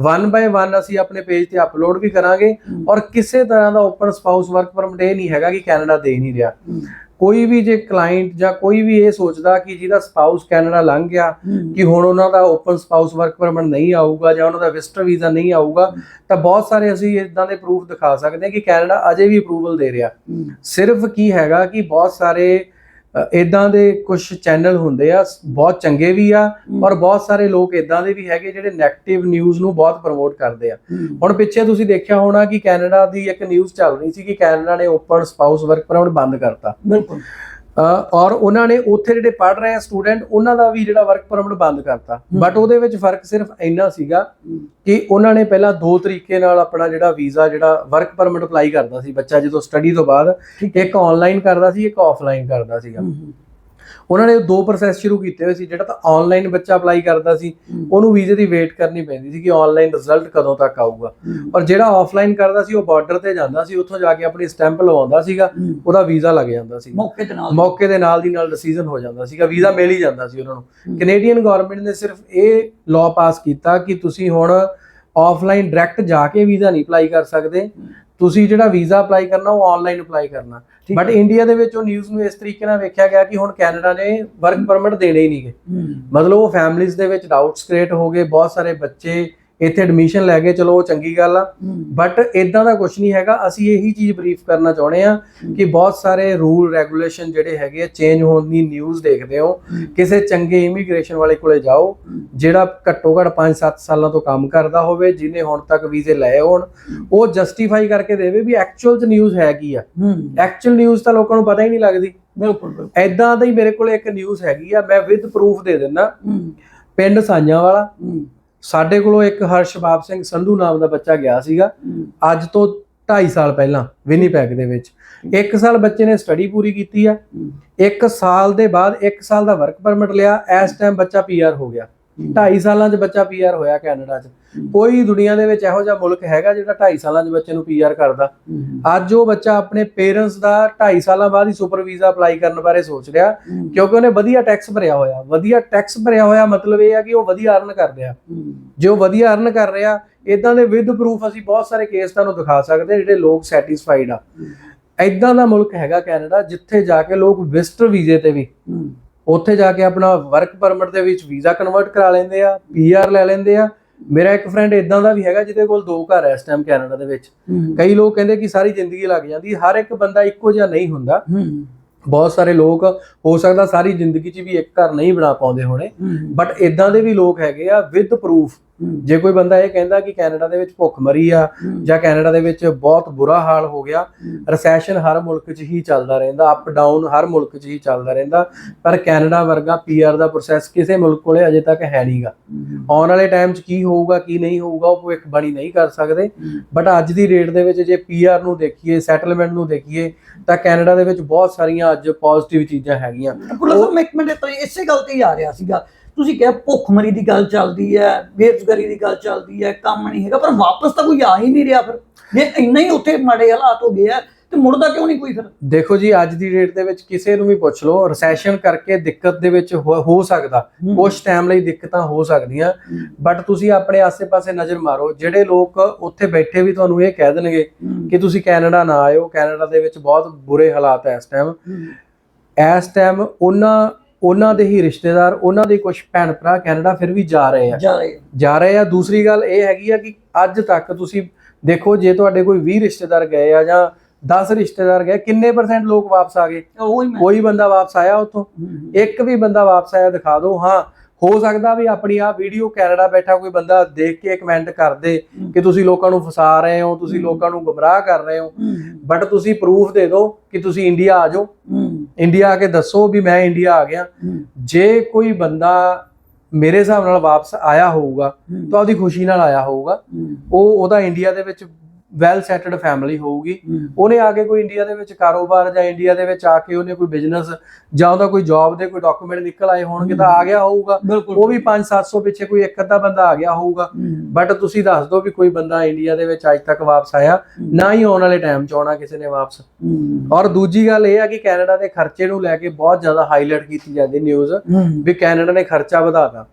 ਵਨ ਬਾਈ ਵਨ ਅਸੀਂ ਆਪਣੇ ਪੇਜ ਤੇ ਅਪਲੋਡ ਵੀ ਕਰਾਂਗੇ ਔਰ ਕਿਸੇ ਤਰ੍ਹਾਂ ਦਾ ਓਪਨ ਸਪਾਊਸ ਵਰਕ ਪਰਮਿਟ ਇਹ ਨਹੀਂ ਹੈਗਾ ਕਿ ਕੈਨੇਡਾ ਦੇ ਨਹੀਂ ਰਿਹਾ। ਕੋਈ ਵੀ ਜੇ ਕਲਾਇੰਟ ਜਾਂ ਕੋਈ ਵੀ ਇਹ ਸੋਚਦਾ ਕਿ ਜਿਹਦਾ ਸਪਾਊਸ ਕੈਨੇਡਾ ਲੰਘ ਗਿਆ ਕਿ ਹੁਣ ਉਹਨਾਂ ਦਾ ਓਪਨ ਸਪਾਊਸ ਵਰਕ ਪਰਮਿਟ ਨਹੀਂ ਆਊਗਾ ਜਾਂ ਉਹਨਾਂ ਦਾ ਵਿਜ਼ਟਰ ਵੀਜ਼ਾ ਨਹੀਂ ਆਊਗਾ ਤਾਂ ਬਹੁਤ ਸਾਰੇ ਅਸੀਂ ਇਦਾਂ ਦੇ ਪ੍ਰੂਫ ਦਿਖਾ ਸਕਦੇ ਹਾਂ ਕਿ ਕੈਨੇਡਾ ਅਜੇ ਵੀ ਅਪਰੂਵਲ ਦੇ ਰਿਹਾ। ਸਿਰਫ ਕੀ ਹੈਗਾ ਕਿ ਬਹੁਤ ਸਾਰੇ ਇਦਾਂ ਦੇ ਕੁਝ ਚੈਨਲ ਹੁੰਦੇ ਆ ਬਹੁਤ ਚੰਗੇ ਵੀ ਆ ਔਰ ਬਹੁਤ ਸਾਰੇ ਲੋਕ ਇਦਾਂ ਦੇ ਵੀ ਹੈਗੇ ਜਿਹੜੇ 네ਗੇਟਿਵ ਨਿਊਜ਼ ਨੂੰ ਬਹੁਤ ਪ੍ਰਮੋਟ ਕਰਦੇ ਆ। ਹੁਣ ਪਿੱਛੇ ਤੁਸੀਂ ਦੇਖਿਆ ਹੋਣਾ ਕਿ ਕੈਨੇਡਾ ਦੀ ਇੱਕ ਨਿਊਜ਼ ਚੱਲ ਰਹੀ ਸੀ ਕਿ ਕੈਨੇਡਾ ਨੇ ਓਪਨ ਸਪਾਊਸ ਵਰਕ ਪਰਮਿਟ ਬੰਦ ਕਰਤਾ। ਬਿਲਕੁਲ। ਔਰ ਉਹਨਾਂ ਨੇ ਉੱਥੇ ਜਿਹੜੇ ਪੜ ਰਹੇ ਆ ਸਟੂਡੈਂਟ ਉਹਨਾਂ ਦਾ ਵੀ ਜਿਹੜਾ ਵਰਕ ਪਰਮਿਟ ਬੰਦ ਕਰਤਾ। ਬਟ ਉਹਦੇ ਵਿੱਚ ਫ਼ਰਕ ਸਿਰਫ ਇੰਨਾ ਸੀਗਾ ਕਿ ਉਹਨਾਂ ਨੇ ਪਹਿਲਾਂ ਦੋ ਤਰੀਕੇ ਨਾਲ ਆਪਣਾ ਜਿਹੜਾ ਵੀਜ਼ਾ ਜਿਹੜਾ ਵਰਕ ਪਰਮਿਟ ਅਪਲਾਈ ਕਰਦਾ ਸੀ ਬੱਚਾ ਜਦੋਂ ਸਟੱਡੀ ਤੋਂ ਬਾਅਦ। ਇੱਕ ਆਨਲਾਈਨ ਕਰਦਾ ਸੀ ਇੱਕ ਆਫਲਾਈਨ ਕਰਦਾ ਸੀਗਾ। ਉਹਨਾਂ ਨੇ ਦੋ ਪ੍ਰੋਸੈਸ ਸ਼ੁਰੂ ਕੀਤੇ ਹੋਏ ਸੀ ਜਿਹੜਾ ਤਾਂ ਆਨਲਾਈਨ ਬੱਚਾ ਅਪਲਾਈ ਕਰਦਾ ਸੀ ਉਹਨੂੰ ਵੀਜ਼ੇ ਦੀ ਵੇਟ ਕਰਨੀ ਪੈਂਦੀ ਸੀ ਕਿ ਆਨਲਾਈਨ ਰਿਜ਼ਲਟ ਕਦੋਂ ਤੱਕ ਆਊਗਾ। ਔਰ ਜਿਹੜਾ ਆਫਲਾਈਨ ਕਰਦਾ ਸੀ ਉਹ ਬਾਰਡਰ ਤੇ ਜਾਂਦਾ ਸੀ ਉੱਥੋਂ ਜਾ ਕੇ ਆਪਣੀ ਸਟੈਂਪ ਲਵਾਉਂਦਾ ਸੀਗਾ ਉਹਦਾ ਵੀਜ਼ਾ ਲੱਗ ਜਾਂਦਾ ਸੀ। ਮੌਕੇ ਤੇ ਨਾਲ ਮੌਕੇ ਦੇ ਨਾਲ ਦੀ ਨਾਲ ਡਿਸੀਜਨ ਹੋ ਜਾਂਦਾ ਸੀਗਾ ਵੀਜ਼ਾ ਮਿਲ ਹੀ ਜਾਂਦਾ ਸੀ ਉਹਨਾਂ ਨੂੰ। ਕੈਨੇਡੀਅਨ ਗਵਰਨਮੈਂਟ ਨੇ ਸਿਰਫ ਇਹ ਲਾਅ ਪਾਸ ਕੀਤਾ ਕਿ ਤੁਸੀਂ ਹੁਣ ਆਫਲਾਈਨ ਡਾਇਰੈਕਟ ਜਾ ਕੇ ਵੀਜ਼ਾ ਨਹੀਂ ਅਪਲਾਈ ਕਰ ਸਕਦੇ। ਤੁਸੀਂ ਜਿਹੜਾ ਵੀਜ਼ਾ ਅਪਲਾਈ ਕਰਨਾ ਉਹ ਆਨਲਾਈਨ ਅਪਲਾਈ ਕਰਨਾ। ਬਟ ਇੰਡੀਆ ਦੇ ਵਿੱਚ ਉਹ ਨਿਊਜ਼ ਨੂੰ ਇਸ ਤਰੀਕੇ ਨਾਲ ਵੇਖਿਆ ਗਿਆ ਕਿ ਹੁਣ ਕੈਨੇਡਾ ਨੇ ਵਰਕ ਪਰਮਿਟ ਦੇਣੇ ਹੀ ਨਹੀਂਗੇ। ਮਤਲਬ ਉਹ ਫੈਮਿਲੀਜ਼ ਦੇ ਵਿੱਚ ਡਾਊਟਸ ਕ੍ਰੀਏਟ ਹੋ ਗਏ ਬਹੁਤ ਸਾਰੇ ਬੱਚੇ ਇੱਥੇ ਐਡਮਿਸ਼ਨ ਲੈ ਗਏ ਚਲੋ ਉਹ ਚੰਗੀ ਗੱਲ ਆ। ਬਟ ਇਦਾਂ ਦਾ ਕੁਝ ਨਹੀਂ ਹੈਗਾ। ਅਸੀਂ ਇਹੀ ਚੀਜ਼ ਬਰੀਫ ਕਰਨਾ ਚਾਹੁੰਦੇ ਆ ਕਿ ਬਹੁਤ ਸਾਰੇ ਰੂਲ ਰੈਗੂਲੇਸ਼ਨ ਜਿਹੜੇ ਹੈਗੇ ਆ ਚੇਂਜ ਹੋਣ ਦੀ ਨਿਊਜ਼ ਦੇਖਦੇ ਹੋ। ਕਿਸੇ ਚੰਗੇ ਇਮੀਗ੍ਰੇਸ਼ਨ ਵਾਲੇ ਕੋਲੇ ਜਾਓ ਜਿਹੜਾ ਘੱਟੋ ਘੱਟ 5-7 ਸਾਲਾਂ ਤੋਂ ਕੰਮ ਕਰਦਾ ਹੋਵੇ ਜਿਹਨੇ ਹੁਣ ਤੱਕ ਵੀਜ਼ੇ ਲਏ ਹੋਣ ਉਹ ਜਸਟੀਫਾਈ ਕਰਕੇ ਦੇਵੇ ਵੀ ਐਕਚੁਅਲ ਚ ਨਿਊਜ਼ ਹੈ ਕੀ ਆ। ਐਕਚੁਅਲ ਨਿਊਜ਼ ਤਾਂ ਲੋਕਾਂ ਨੂੰ ਪਤਾ ਹੀ ਨਹੀਂ ਲੱਗਦੀ। ਬਿਲਕੁਲ ਐਦਾਂ ਦਾ ਹੀ ਮੇਰੇ ਕੋਲ ਇੱਕ ਨਿਊਜ਼ ਹੈਗੀ ਆ ਮੈਂ ਵਿਦ ਪ੍ਰੂਫ ਦੇ ਦਿੰਦਾ। ਪਿੰਡ ਸਾਈਆਂ ਵਾਲਾ ਸਾਡੇ ਕੋਲੋਂ ਇੱਕ ਹਰਸ਼ਬਾਬ ਸਿੰਘ ਸੰਧੂ ਨਾਮ ਦਾ ਬੱਚਾ ਗਿਆ ਸੀਗਾ। ਅੱਜ ਤੋਂ 2.5 ਸਾਲ ਪਹਿਲਾਂ ਵਿਨੀਪੈਗ ਦੇ ਵਿੱਚ। ਇੱਕ ਸਾਲ ਬੱਚੇ ਨੇ ਸਟੱਡੀ ਪੂਰੀ ਕੀਤੀ ਆ। ਇੱਕ ਸਾਲ ਦੇ ਬਾਅਦ ਇੱਕ ਸਾਲ ਦਾ ਵਰਕ ਪਰਮਿਟ ਲਿਆ। ਇਸ ਟਾਈਮ ਬੱਚਾ ਪੀਆਰ ਹੋ ਗਿਆ। 2.5 ਸਾਲਾਂ 'ਚ ਬੱਚਾ ਪੀਆਰ ਹੋਇਆ ਕੈਨੇਡਾ 'ਚ। ਕੋਈ ਦੁਨੀਆ ਦੇ ਵਿੱਚ ਇਹੋ ਜਿਹਾ ਮੁਲਕ ਹੈਗਾ ਜਿਹੜਾ 2.5 ਸਾਲਾਂ 'ਚ ਬੱਚੇ ਨੂੰ ਪੀਆਰ ਕਰਦਾ। ਅੱਜ ਉਹ ਬੱਚਾ ਆਪਣੇ ਪੇਰੈਂਟਸ ਦਾ 2.5 ਸਾਲਾਂ ਬਾਅਦ ਹੀ ਸੁਪਰ ਵੀਜ਼ਾ ਅਪਲਾਈ ਕਰਨ ਬਾਰੇ ਸੋਚ ਰਿਹਾ ਕਿਉਂਕਿ ਉਹਨੇ ਵਧੀਆ ਟੈਕਸ ਭਰਿਆ ਹੋਇਆ। ਵਧੀਆ ਟੈਕਸ ਭਰਿਆ ਹੋਇਆ ਮਤਲਬ ਇਹ ਆ ਕਿ ਉਹ ਵਧੀਆ ਅਰਨ ਕਰ ਰਿਹਾ। ਜੇ ਉਹ ਵਧੀਆ ਅਰਨ ਕਰ ਰਿਹਾ ਇਦਾਂ ਦੇ ਵਿਦ ਪ੍ਰੂਫ ਅਸੀਂ ਬਹੁਤ ਸਾਰੇ ਕੇਸ ਤੁਹਾਨੂੰ ਦਿਖਾ ਸਕਦੇ ਜਿਹੜੇ ਲੋਕ ਸੈਟੀਸਫਾਈਡ ਆ। ਇਦਾਂ ਦਾ ਮੁਲਕ ਹੈਗਾ ਕੈਨੇਡਾ ਜਿੱਥੇ ਜਾ ਕੇ ਲੋਕ ਵਿਜ਼ਟਰ ਵੀਜ਼ੇ ਤੇ ਵੀ ਉੱਥੇ ਜਾ ਕੇ ਆਪਣਾ ਵਰਕ ਪਰਮਿਟ ਦੇ ਵਿੱਚ ਵੀਜ਼ਾ ਕਨਵਰਟ ਕਰਾ ਲੈਂਦੇ ਆ ਪੀਆਰ ਲੈ ਲੈਂਦੇ ਆ। ਮੇਰਾ ਇੱਕ ਫਰੈਂਡ ਇਦਾਂ ਦਾ ਵੀ ਹੈਗਾ ਜਿਹਦੇ ਕੋਲ ਦੋ ਘਰ ਹੈ ਇਸ ਟਾਈਮ ਕੈਨੇਡਾ ਦੇ ਵਿੱਚ। ਕਈ ਲੋਕ ਕਹਿੰਦੇ ਕਿ ਸਾਰੀ ਜ਼ਿੰਦਗੀ ਲੱਗ ਜਾਂਦੀ ਹਰ ਇੱਕ ਬੰਦਾ ਇੱਕੋ ਜਿਹਾ ਨਹੀਂ ਹੁੰਦਾ। ਬਹੁਤ ਸਾਰੇ ਲੋਕ ਹੋ ਸਕਦਾ ਸਾਰੀ ਜ਼ਿੰਦਗੀ 'ਚ ਵੀ ਇੱਕ ਘਰ ਨਹੀਂ ਬਣਾ ਪਾਉਂਦੇ ਹੋਣੇ। ਬਟ ਇਦਾਂ ਦੇ ਵੀ ਲੋਕ ਹੈਗੇ ਆ ਵਿਦ ਪ੍ਰੂਫ ਜੇ ਕੋਈ ਬੰਦਾ ਇਹ ਕਹਿੰਦਾ ਕਿ ਕੈਨੇਡਾ ਦੇ ਵਿੱਚ ਭੁੱਖਮਰੀ ਆ ਜਾਂ ਕੈਨੇਡਾ ਦੇ ਵਿੱਚ ਬਹੁਤ ਬੁਰਾ ਹਾਲ ਹੋ ਗਿਆ ਰੈਸੈਸ਼ਨ ਹਰ ਮੁਲਕ 'ਚ ਹੀ ਚੱਲਦਾ ਰਹਿੰਦਾ ਅਪ ਡਾਊਨ ਹਰ ਮੁਲਕ 'ਚ ਹੀ ਚੱਲਦਾ ਰਹਿੰਦਾ ਪਰ ਕੈਨੇਡਾ ਵਰਗਾ ਪੀਆਰ ਦਾ ਪ੍ਰੋਸੈਸ ਕਿਸੇ ਮੁਲਕ ਕੋਲੇ ਅਜੇ ਤੱਕ ਹੈ ਨਹੀਂਗਾ। ਆਉਣ ਵਾਲੇ ਟਾਈਮ 'ਚ ਕੀ ਹੋਊਗਾ ਕੀ ਨਹੀਂ ਹੋਊਗਾ ਉਹ ਭਵਿੱਖ ਬਣੀ ਨਹੀਂ ਕਰ ਸਕਦੇ। ਬਟ ਅੱਜ ਦੀ ਰੇਟ ਦੇ ਵਿੱਚ ਜੇ ਪੀਆਰ ਨੂੰ ਦੇਖੀਏ ਸੈਟਲਮੈਂਟ ਨੂੰ ਦੇਖੀਏ ਤਾਂ ਕੈਨੇਡਾ ਦੇ ਵਿੱਚ ਬਹੁਤ ਸਾਰੀਆਂ ਅੱਜ ਪੋਜ਼ਿਟਿਵ ਚੀਜ਼ਾਂ ਹੈਗੀਆਂ। ਪੁਲਿਸ ਮੈਂ ਇੱਕ ਮਿੰਟ ਤੋਂ ਇਸੇ ਗੱਲ ਤੇ ਹੀ ਆ ਰਿਹਾ ਸੀਗਾ। ਤੁਸੀਂ ਕਿਹਾ ਭੁੱਖਮਰੀ ਦੀ ਗੱਲ ਚੱਲਦੀ ਹੈ ਬੇਰੁਜ਼ਗਾਰੀ ਦੀ ਗੱਲ ਚੱਲਦੀ ਹੈ ਕੰਮ ਨਹੀਂ ਹੈਗਾ ਪਰ ਵਾਪਸ ਤਾਂ ਕੋਈ ਆ ਹੀ ਨਹੀਂ ਰਿਹਾ ਫਿਰ। ਜੇ ਇੰਨਾ ਹੀ ਉੱਥੇ ਮਾੜੇ ਹਾਲਾਤ ਹੋ ਗਏ ਆ ਤੇ ਮੁੜਦਾ ਕਿਉਂ ਨਹੀਂ ਕੋਈ ਫਿਰ? ਦੇਖੋ ਜੀ ਅੱਜ ਦੀ ਡੇਟ ਦੇ ਵਿੱਚ ਕਿਸੇ ਨੂੰ ਵੀ ਪੁੱਛ ਲਓ ਰੈਸੈਸ਼ਨ ਕਰਕੇ ਦਿੱਕਤ ਦੇ ਵਿੱਚ ਹੋ ਸਕਦਾ। ਕੁਝ ਟਾਈਮ ਲਈ ਦਿੱਕਤਾਂ ਹੋ ਸਕਦੀਆਂ ਬਟ ਤੁਸੀਂ ਆਪਣੇ ਆਸੇ-ਪਾਸੇ ਨਜ਼ਰ ਮਾਰੋ ਜਿਹੜੇ ਲੋਕ ਉੱਥੇ ਬੈਠੇ ਵੀ ਤੁਹਾਨੂੰ ਇਹ ਕਹਿ ਦੇਣਗੇ ਕਿ ਤੁਸੀਂ ਕੈਨੇਡਾ ਨਾ ਆਇਓ ਕੈਨੇਡਾ ਦੇ ਵਿੱਚ ਬਹੁਤ ਬੁਰੇ ਹਾਲਾਤ ਹੈ ਇਸ ਟਾਈਮ ਇਸ ਟਾਈਮ ਉਹਨਾਂ ਉਹਨਾਂ ਦੇ ਹੀ ਰਿਸ਼ਤੇਦਾਰ ਉਹਨਾਂ ਦੇ ਕੁਝ ਭੈਣ ਭਰਾ ਕੈਨੇਡਾ ਫਿਰ ਵੀ ਜਾ ਰਹੇ ਆ। ਜਾ ਰਹੇ ਜਾ ਰਹੇ ਆ। ਦੂਸਰੀ ਗੱਲ ਇਹ ਹੈਗੀ ਆ ਕਿ ਅੱਜ ਤੱਕ ਤੁਸੀਂ ਦੇਖੋ ਜੇ ਤੁਹਾਡੇ ਕੋਈ 20 ਰਿਸ਼ਤੇਦਾਰ ਗਏ ਆ ਜਾਂ 10 ਰਿਸ਼ਤੇਦਾਰ ਗਏ ਕਿੰਨੇ ਪਰਸੈਂਟ ਲੋਕ ਵਾਪਸ ਆ ਗਏ? ਕੋਈ ਬੰਦਾ ਵਾਪਸ ਆਇਆ ਉੱਥੋਂ? ਹੂੰ, ਇੱਕ ਵੀ ਬੰਦਾ ਵਾਪਸ ਆਇਆ ਦਿਖਾ ਦਿਓ। ਹਾਂ ਹੋ ਸਕਦਾ ਵੀ ਆਪਣੀ ਆ ਵੀਡੀਓ ਕੈਨੇਡਾ ਬੈਠਾ ਕੋਈ ਬੰਦਾ ਦੇਖ ਕੇ ਕਮੈਂਟ ਕਰ ਦੇ ਕਿ ਤੁਸੀਂ ਲੋਕਾਂ ਨੂੰ ਫਸਾ ਰਹੇ ਹੋ ਤੁਸੀਂ ਲੋਕਾਂ ਨੂੰ ਗੁੰਮਰਾਹ ਕਰ ਰਹੇ ਹੋ। ਬਟ ਤੁਸੀਂ ਪ੍ਰੂਫ ਦੇ ਦਿਓ ਕਿ ਤੁਸੀਂ ਇੰਡੀਆ ਆ ਜਾਓ। ਇੰਡੀਆ ਆ ਕੇ ਦੱਸੋ ਵੀ ਮੈਂ ਇੰਡੀਆ ਆ ਗਿਆ। ਜੇ ਕੋਈ ਬੰਦਾ ਮੇਰੇ ਹਿਸਾਬ ਨਾਲ ਵਾਪਸ ਆਇਆ ਹੋਊਗਾ ਤਾਂ ਉਹਦੀ ਖੁਸ਼ੀ ਨਾਲ ਆਇਆ ਹੋਊਗਾ। ਉਹ ਉਹਦਾ ਇੰਡੀਆ ਦੇ ਵਿੱਚ ਵੈਲ ਸੈਟਲਡ ਫੈਮਿਲੀ ਹੋਊਗੀ। ਉਹਨੇ ਆ ਕੇ ਕੋਈ ਇੰਡੀਆ ਦੇ ਵਿੱਚ ਕਾਰੋਬਾਰ ਜਾਂ ਇੰਡੀਆ ਦੇ ਵਿੱਚ ਆ ਕੇ ਉਹਨੇ ਕੋਈ ਬਿਜ਼ਨਸ ਜਾਂ ਉਹਦਾ ਕੋਈ ਜੌਬ ਦੇ ਕੋਈ ਡਾਕੂਮੈਂਟ ਨਿਕਲ ਆਏ ਹੋਣਗੇ ਤਾਂ ਆ ਗਿਆ ਹੋਊਗਾ। ਉਹ ਵੀ 5-700 ਪਿੱਛੇ ਕੋਈ ਇੱਕ ਅੱਧਾ ਬੰਦਾ ਆ ਗਿਆ ਹੋਊਗਾ। ਬਟ ਤੁਸੀਂ ਦੱਸ ਦਿਓ ਵੀ ਕੋਈ ਬੰਦਾ ਇੰਡੀਆ ਦੇ ਵਿੱਚ ਅੱਜ ਤੱਕ ਵਾਪਸ ਆਇਆ ਨਾ ਹੀ ਆਉਣ ਵਾਲੇ ਟਾਈਮ 'ਚ ਆਉਣਾ ਕਿਸੇ ਨੇ ਵਾਪਸ। ਔਰ ਦੂਜੀ ਗੱਲ ਇਹ ਆ ਕਿ ਕੈਨੇਡਾ ਦੇ ਖਰਚੇ ਨੂੰ ਲੈ ਕੇ ਬਹੁਤ ਜ਼ਿਆਦਾ ਹਾਈਲਾਈਟ ਕੀਤੀ ਜਾਂਦੀ ਨਿਊਜ਼ ਵੀ ਕੈਨੇਡਾ ਨੇ ਖਰਚਾ ਵਧਾਤਾ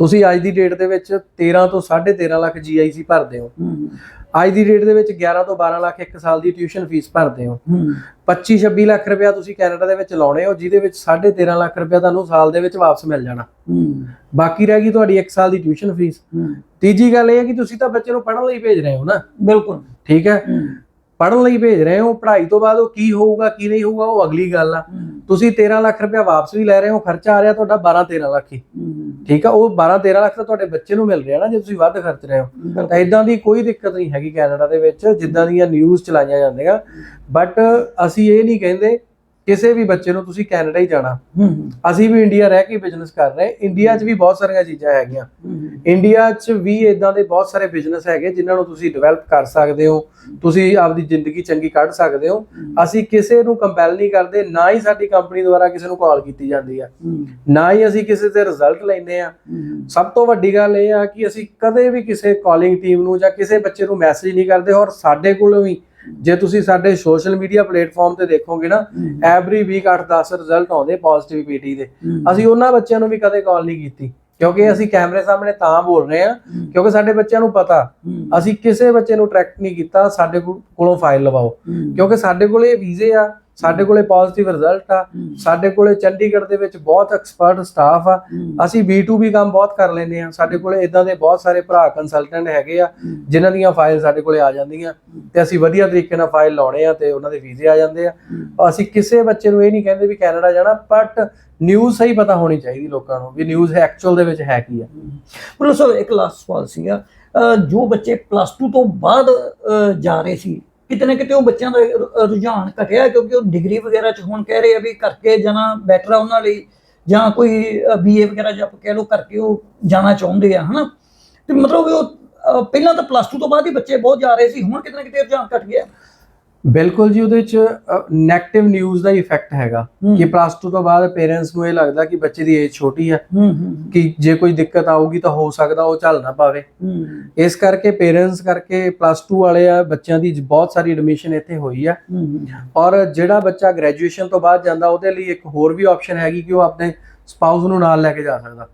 ਤੁਸੀਂ ਅੱਜ ਦੀ ਡੇਟ ਦੇ ਵਿੱਚ 13 ਤੋਂ 13.5 ਲੱਖ ਜੀਆਈਸੀ ਭਰਦੇ ਹੋ। ਅੱਜ ਦੀ ਡੇਟ ਦੇ ਵਿੱਚ 11 ਤੋਂ 12 ਲੱਖ ਇੱਕ ਸਾਲ ਦੀ ਟਿਊਸ਼ਨ ਫੀਸ ਭਰਦੇ ਹੋ। ਹੂੰ, 25-26 ਲੱਖ ਰੁਪਇਆ ਤੁਸੀਂ ਕੈਨੇਡਾ ਦੇ ਵਿੱਚ ਲਾਉਣੇ ਹੋ ਜਿਹਦੇ ਵਿੱਚ 13.5 ਲੱਖ ਰੁਪਇਆ ਤੁਹਾਨੂੰ ਸਾਲ ਦੇ ਵਿੱਚ ਵਾਪਸ ਮਿਲ ਜਾਣਾ। ਬਾਕੀ ਰਹਿ ਗਈ ਤੁਹਾਡੀ 1 ਸਾਲ ਦੀ ਟਿਊਸ਼ਨ ਫੀਸ ਤੀਜੀ ਗੱਲ ਇਹ ਹੈ ਕਿ ਤੁਸੀਂ ਤਾਂ ਬੱਚੇ ਨੂੰ ਪੜ੍ਹਨ ਲਈ ਭੇਜ ਰਹੇ ਹੋ ਨਾ। ਬਿਲਕੁਲ। ਠੀਕ ਹੈ। ਹੂੰ, ਪੜ੍ਹਨ ਲਈ ਭੇਜ ਰਹੇ ਹੋ ਪੜ੍ਹਾਈ ਤੋਂ ਬਾਅਦ ਉਹ ਕੀ ਹੋਊਗਾ ਕੀ ਨਹੀਂ ਹੋਊਗਾ ਉਹ ਅਗਲੀ ਗੱਲ ਆ। ਤੁਸੀਂ 13 ਲੱਖ ਰੁਪਇਆ ਵਾਪਸ ਵੀ ਲੈ ਰਹੇ ਹੋ ਖਰਚਾ ਆ ਰਿਹਾ ਤੁਹਾਡਾ 12-13 ਲੱਖ ਹੀ। ਠੀਕ ਆ ਉਹ 12-13 ਲੱਖ ਤਾਂ ਤੁਹਾਡੇ ਬੱਚੇ ਨੂੰ ਮਿਲ ਰਿਹਾ ਨਾ ਜੇ ਤੁਸੀਂ ਵੱਧ ਖਰਚ ਰਹੇ ਹੋ। ਤਾਂ ਇਦਾਂ ਦੀ ਕੋਈ ਦਿੱਕਤ ਨਹੀਂ ਹੈਗੀ ਕੈਨੇਡਾ ਦੇ ਵਿੱਚ ਜਿੱਦਾਂ ਦੀਆਂ ਨਿਊਜ਼ ਚਲਾਈਆਂ ਜਾਂਦੀਆਂ। ਬਟ ਅਸੀਂ ਇਹ ਨਹੀਂ ਕਹਿੰਦੇ ਕਿਸੇ ਵੀ ਬੱਚੇ ਨੂੰ ਤੁਸੀਂ ਕੈਨੇਡਾ ਹੀ ਜਾਣਾ। ਅਸੀਂ ਵੀ ਇੰਡੀਆ ਰਹਿ ਕੇ ਬਿਜ਼ਨਸ ਕਰ ਰਹੇ ਇੰਡੀਆ 'ਚ ਵੀ ਬਹੁਤ ਸਾਰੀਆਂ ਚੀਜ਼ਾਂ ਹੈਗੀਆਂ। ਇੰਡੀਆ 'ਚ ਵੀ ਇਦਾਂ ਦੇ ਬਹੁਤ ਸਾਰੇ ਬਿਜ਼ਨਸ ਹੈਗੇ ਜਿਨ੍ਹਾਂ ਨੂੰ ਤੁਸੀਂ ਡਿਵੈਲਪ ਕਰ ਸਕਦੇ ਹੋ। ਤੁਸੀਂ ਆਪਦੀ ਜ਼ਿੰਦਗੀ ਚੰਗੀ ਕੱਢ ਸਕਦੇ ਹੋ। ਅਸੀਂ ਕਿਸੇ ਨੂੰ ਕੰਪੈਲ ਨਹੀਂ ਕਰਦੇ ਨਾ ਹੀ ਸਾਡੀ ਕੰਪਨੀ ਦੁਆਰਾ ਕਿਸੇ ਨੂੰ ਕਾਲ ਕੀਤੀ ਜਾਂਦੀ ਆ। ਹੂੰ, ਨਾ ਹੀ ਅਸੀਂ ਕਿਸੇ ਦੇ ਰਿਜ਼ਲਟ ਲੈਂਦੇ ਆ। ਸਭ ਤੋਂ ਵੱਡੀ ਗੱਲ ਇਹ ਆ ਕਿ ਅਸੀਂ ਕਦੇ ਵੀ ਕਿਸੇ ਕਾਲਿੰਗ ਟੀਮ ਨੂੰ ਜਾਂ ਕਿਸੇ ਬੱਚੇ ਨੂੰ ਮੈਸੇਜ ਨਹੀਂ ਕਰਦੇ ਔਰ ਸਾਡੇ ਕੋਲੋਂ ਵੀ ਜੇ ਤੁਸੀਂ ਸਾਡੇ ਸੋਸ਼ਲ ਮੀਡੀਆ ਪਲੇਟਫਾਰਮ ਤੇ ਦੇਖੋਗੇ ਨਾ ਐਵਰੀ ਵੀਕ 8-10 ਰਿਜ਼ਲਟ ਆਉਂਦੇ ਪੋਜ਼ਿਟਿਵ ਪੀਟੀ ਦੇ। ਅਸੀਂ ਉਹਨਾਂ ਬੱਚਿਆਂ ਨੂੰ ਵੀ ਕਦੇ ਕਾਲ ਨਹੀਂ ਕੀਤੀ ਕਿਉਂਕਿ ਅਸੀਂ ਕੈਮਰੇ ਸਾਹਮਣੇ ਤਾਂ ਬੋਲ ਰਹੇ ਹੂੰ, ਕਿਉਂਕਿ ਸਾਡੇ ਬੱਚਿਆਂ ਨੂੰ ਪਤਾ ਅਸੀਂ ਕਿਸੇ ਬੱਚੇ ਨੂੰ ਟਰੈਕ ਨਹੀਂ ਕੀਤਾ ਸਾਡੇ ਕੋਲ- ਫਾਈਲ ਲਵਾਓ। ਕਿਉਂਕਿ ਸਾਡੇ ਕੋਲੇ ਵੀਜ਼ੇ ਆ ਸਾਡੇ ਕੋਲੇ ਪੋਜ਼ਿਟਿਵ ਰਿਜ਼ਲਟ ਆ ਸਾਡੇ ਕੋਲੇ ਚੰਡੀਗੜ੍ਹ ਦੇ ਵਿੱਚ ਬਹੁਤ ਐਕਸਪਰਟ ਸਟਾਫ ਆ ਅਸੀਂ B2B ਕੰਮ ਬਹੁਤ ਕਰ ਲੈਂਦੇ ਆ ਸਾਡੇ ਕੋਲੇ ਇਦਾਂ ਦੇ ਬਹੁਤ ਸਾਰੇ ਭਰਾ ਕੰਸਲਟੈਂਟ ਹੈਗੇ ਆ ਜਿਨ੍ਹਾਂ ਦੀਆਂ ਫਾਈਲ ਸਾਡੇ ਕੋਲੇ ਆ ਜਾਂਦੀਆਂ ਤੇ ਅਸੀਂ ਵਧੀਆ ਤਰੀਕੇ ਨਾਲ ਫਾਈਲ ਲਾਉਣੇ ਆ ਤੇ ਉਹਨਾਂ ਦੇ ਵੀਜ਼ੇ ਆ ਜਾਂਦੇ ਆ। ਅਸੀਂ ਕਿਸੇ ਬੱਚੇ ਨੂੰ ਇਹ ਨਹੀਂ ਕਹਿੰਦੇ ਵੀ ਕੈਨੇਡਾ ਜਾਣਾ ਬਟ ਨਿਊਜ਼ ਸਹੀ ਪਤਾ ਹੋਣੀ ਚਾਹੀਦੀ ਲੋਕਾਂ ਨੂੰ ਵੀ ਨਿਊਜ਼ ਐਕਚੁਅਲ ਦੇ ਵਿੱਚ ਹੈ ਕੀ ਆ। ਪ੍ਰੋਫੈਸਰ ਇੱਕ ਲਾਸਟ ਸਵਾਲ ਸੀਗਾ। ਜੋ ਬੱਚੇ ਪਲੱਸ 2 ਤੋਂ ਬਾਅਦ ਜਾ ਰਹੇ ਸੀ ਕਿਤੇ ਨਾ ਕਿਤੇ ਉਹ ਬੱਚਿਆਂ ਦਾ ਰ- ਰੁਝਾਨ ਘਟਿਆ ਕਿਉਂਕਿ ਉਹ ਡਿਗਰੀ ਵਗੈਰਾ ਚ ਹੁਣ ਕਹਿ ਰਹੇ ਆ ਵੀ ਕਰਕੇ ਜਾਣਾ ਬੈਟਰ ਆ ਉਹਨਾਂ ਲਈ ਜਾਂ ਕੋਈ ਬੀਏ ਵਗੈਰਾ ਜਾਂ ਆਪਾਂ ਕਹਿ ਲਓ ਕਰਕੇ ਉਹ ਜਾਣਾ ਚਾਹੁੰਦੇ ਆ, ਹਨਾ? ਤੇ ਮਤਲਬ ਵੀ ਉਹ, ਅਹ, ਪਹਿਲਾਂ ਤਾਂ ਪਲੱਸ 2 ਤੋਂ ਬਾਅਦ ਹੀ ਬੱਚੇ ਬਹੁਤ ਜਾ ਰਹੇ ਸੀ, ਹੁਣ ਕਿਤੇ ਨਾ ਕਿਤੇ ਰੁਝਾਨ ਘਟ ਗਿਆ। ਬਿਲਕੁਲ ਜੀ ਉਹਦੇ ਵਿੱਚ 네ਗੇਟਿਵ ਨਿਊਜ਼ ਦਾ ਇਫੈਕਟ ਹੈਗਾ। ਕਿ ਪਲੱਸ 2 ਤੋਂ ਬਾਅਦ ਪੇਰੈਂਟਸ ਨੂੰ ਇਹ ਲੱਗਦਾ ਕਿ ਬੱਚੇ ਦੀ ਏਜ ਛੋਟੀ ਹੂੰ ਕਿ ਜੇ ਕੋਈ ਦਿੱਕਤ ਆਊਗੀ ਤਾਂ ਹੋ ਸਕਦਾ ਉਹ ਝੱਲ ਨਾ ਪਾਵੇ। ਇਸ ਕਰਕੇ ਪੇਰੈਂਟਸ ਕਰਕੇ ਪਲੱਸ 2 ਵਾਲੇ ਆ ਬੱਚਿਆਂ ਦੀ ਬਹੁਤ ਸਾਰੀ ਐਡਮਿਸ਼ਨ ਇੱਥੇ ਹੋਈ ਆ। ਔਰ ਜਿਹੜਾ ਬੱਚਾ ਗ੍ਰੈਜੂਏਸ਼ਨ ਤੋਂ ਬਾਅਦ ਜਾਂਦਾ ਉਹਦੇ ਲਈ ਇੱਕ ਹੋਰ ਵੀ ਆਪਸ਼ਨ ਹੈਗੀ ਕਿ ਉਹ ਆਪਣੇ ਸਪਾਊਸ ਨੂੰ ਨਾਲ ਲੈ ਕੇ ਜਾ ਸਕਦਾ।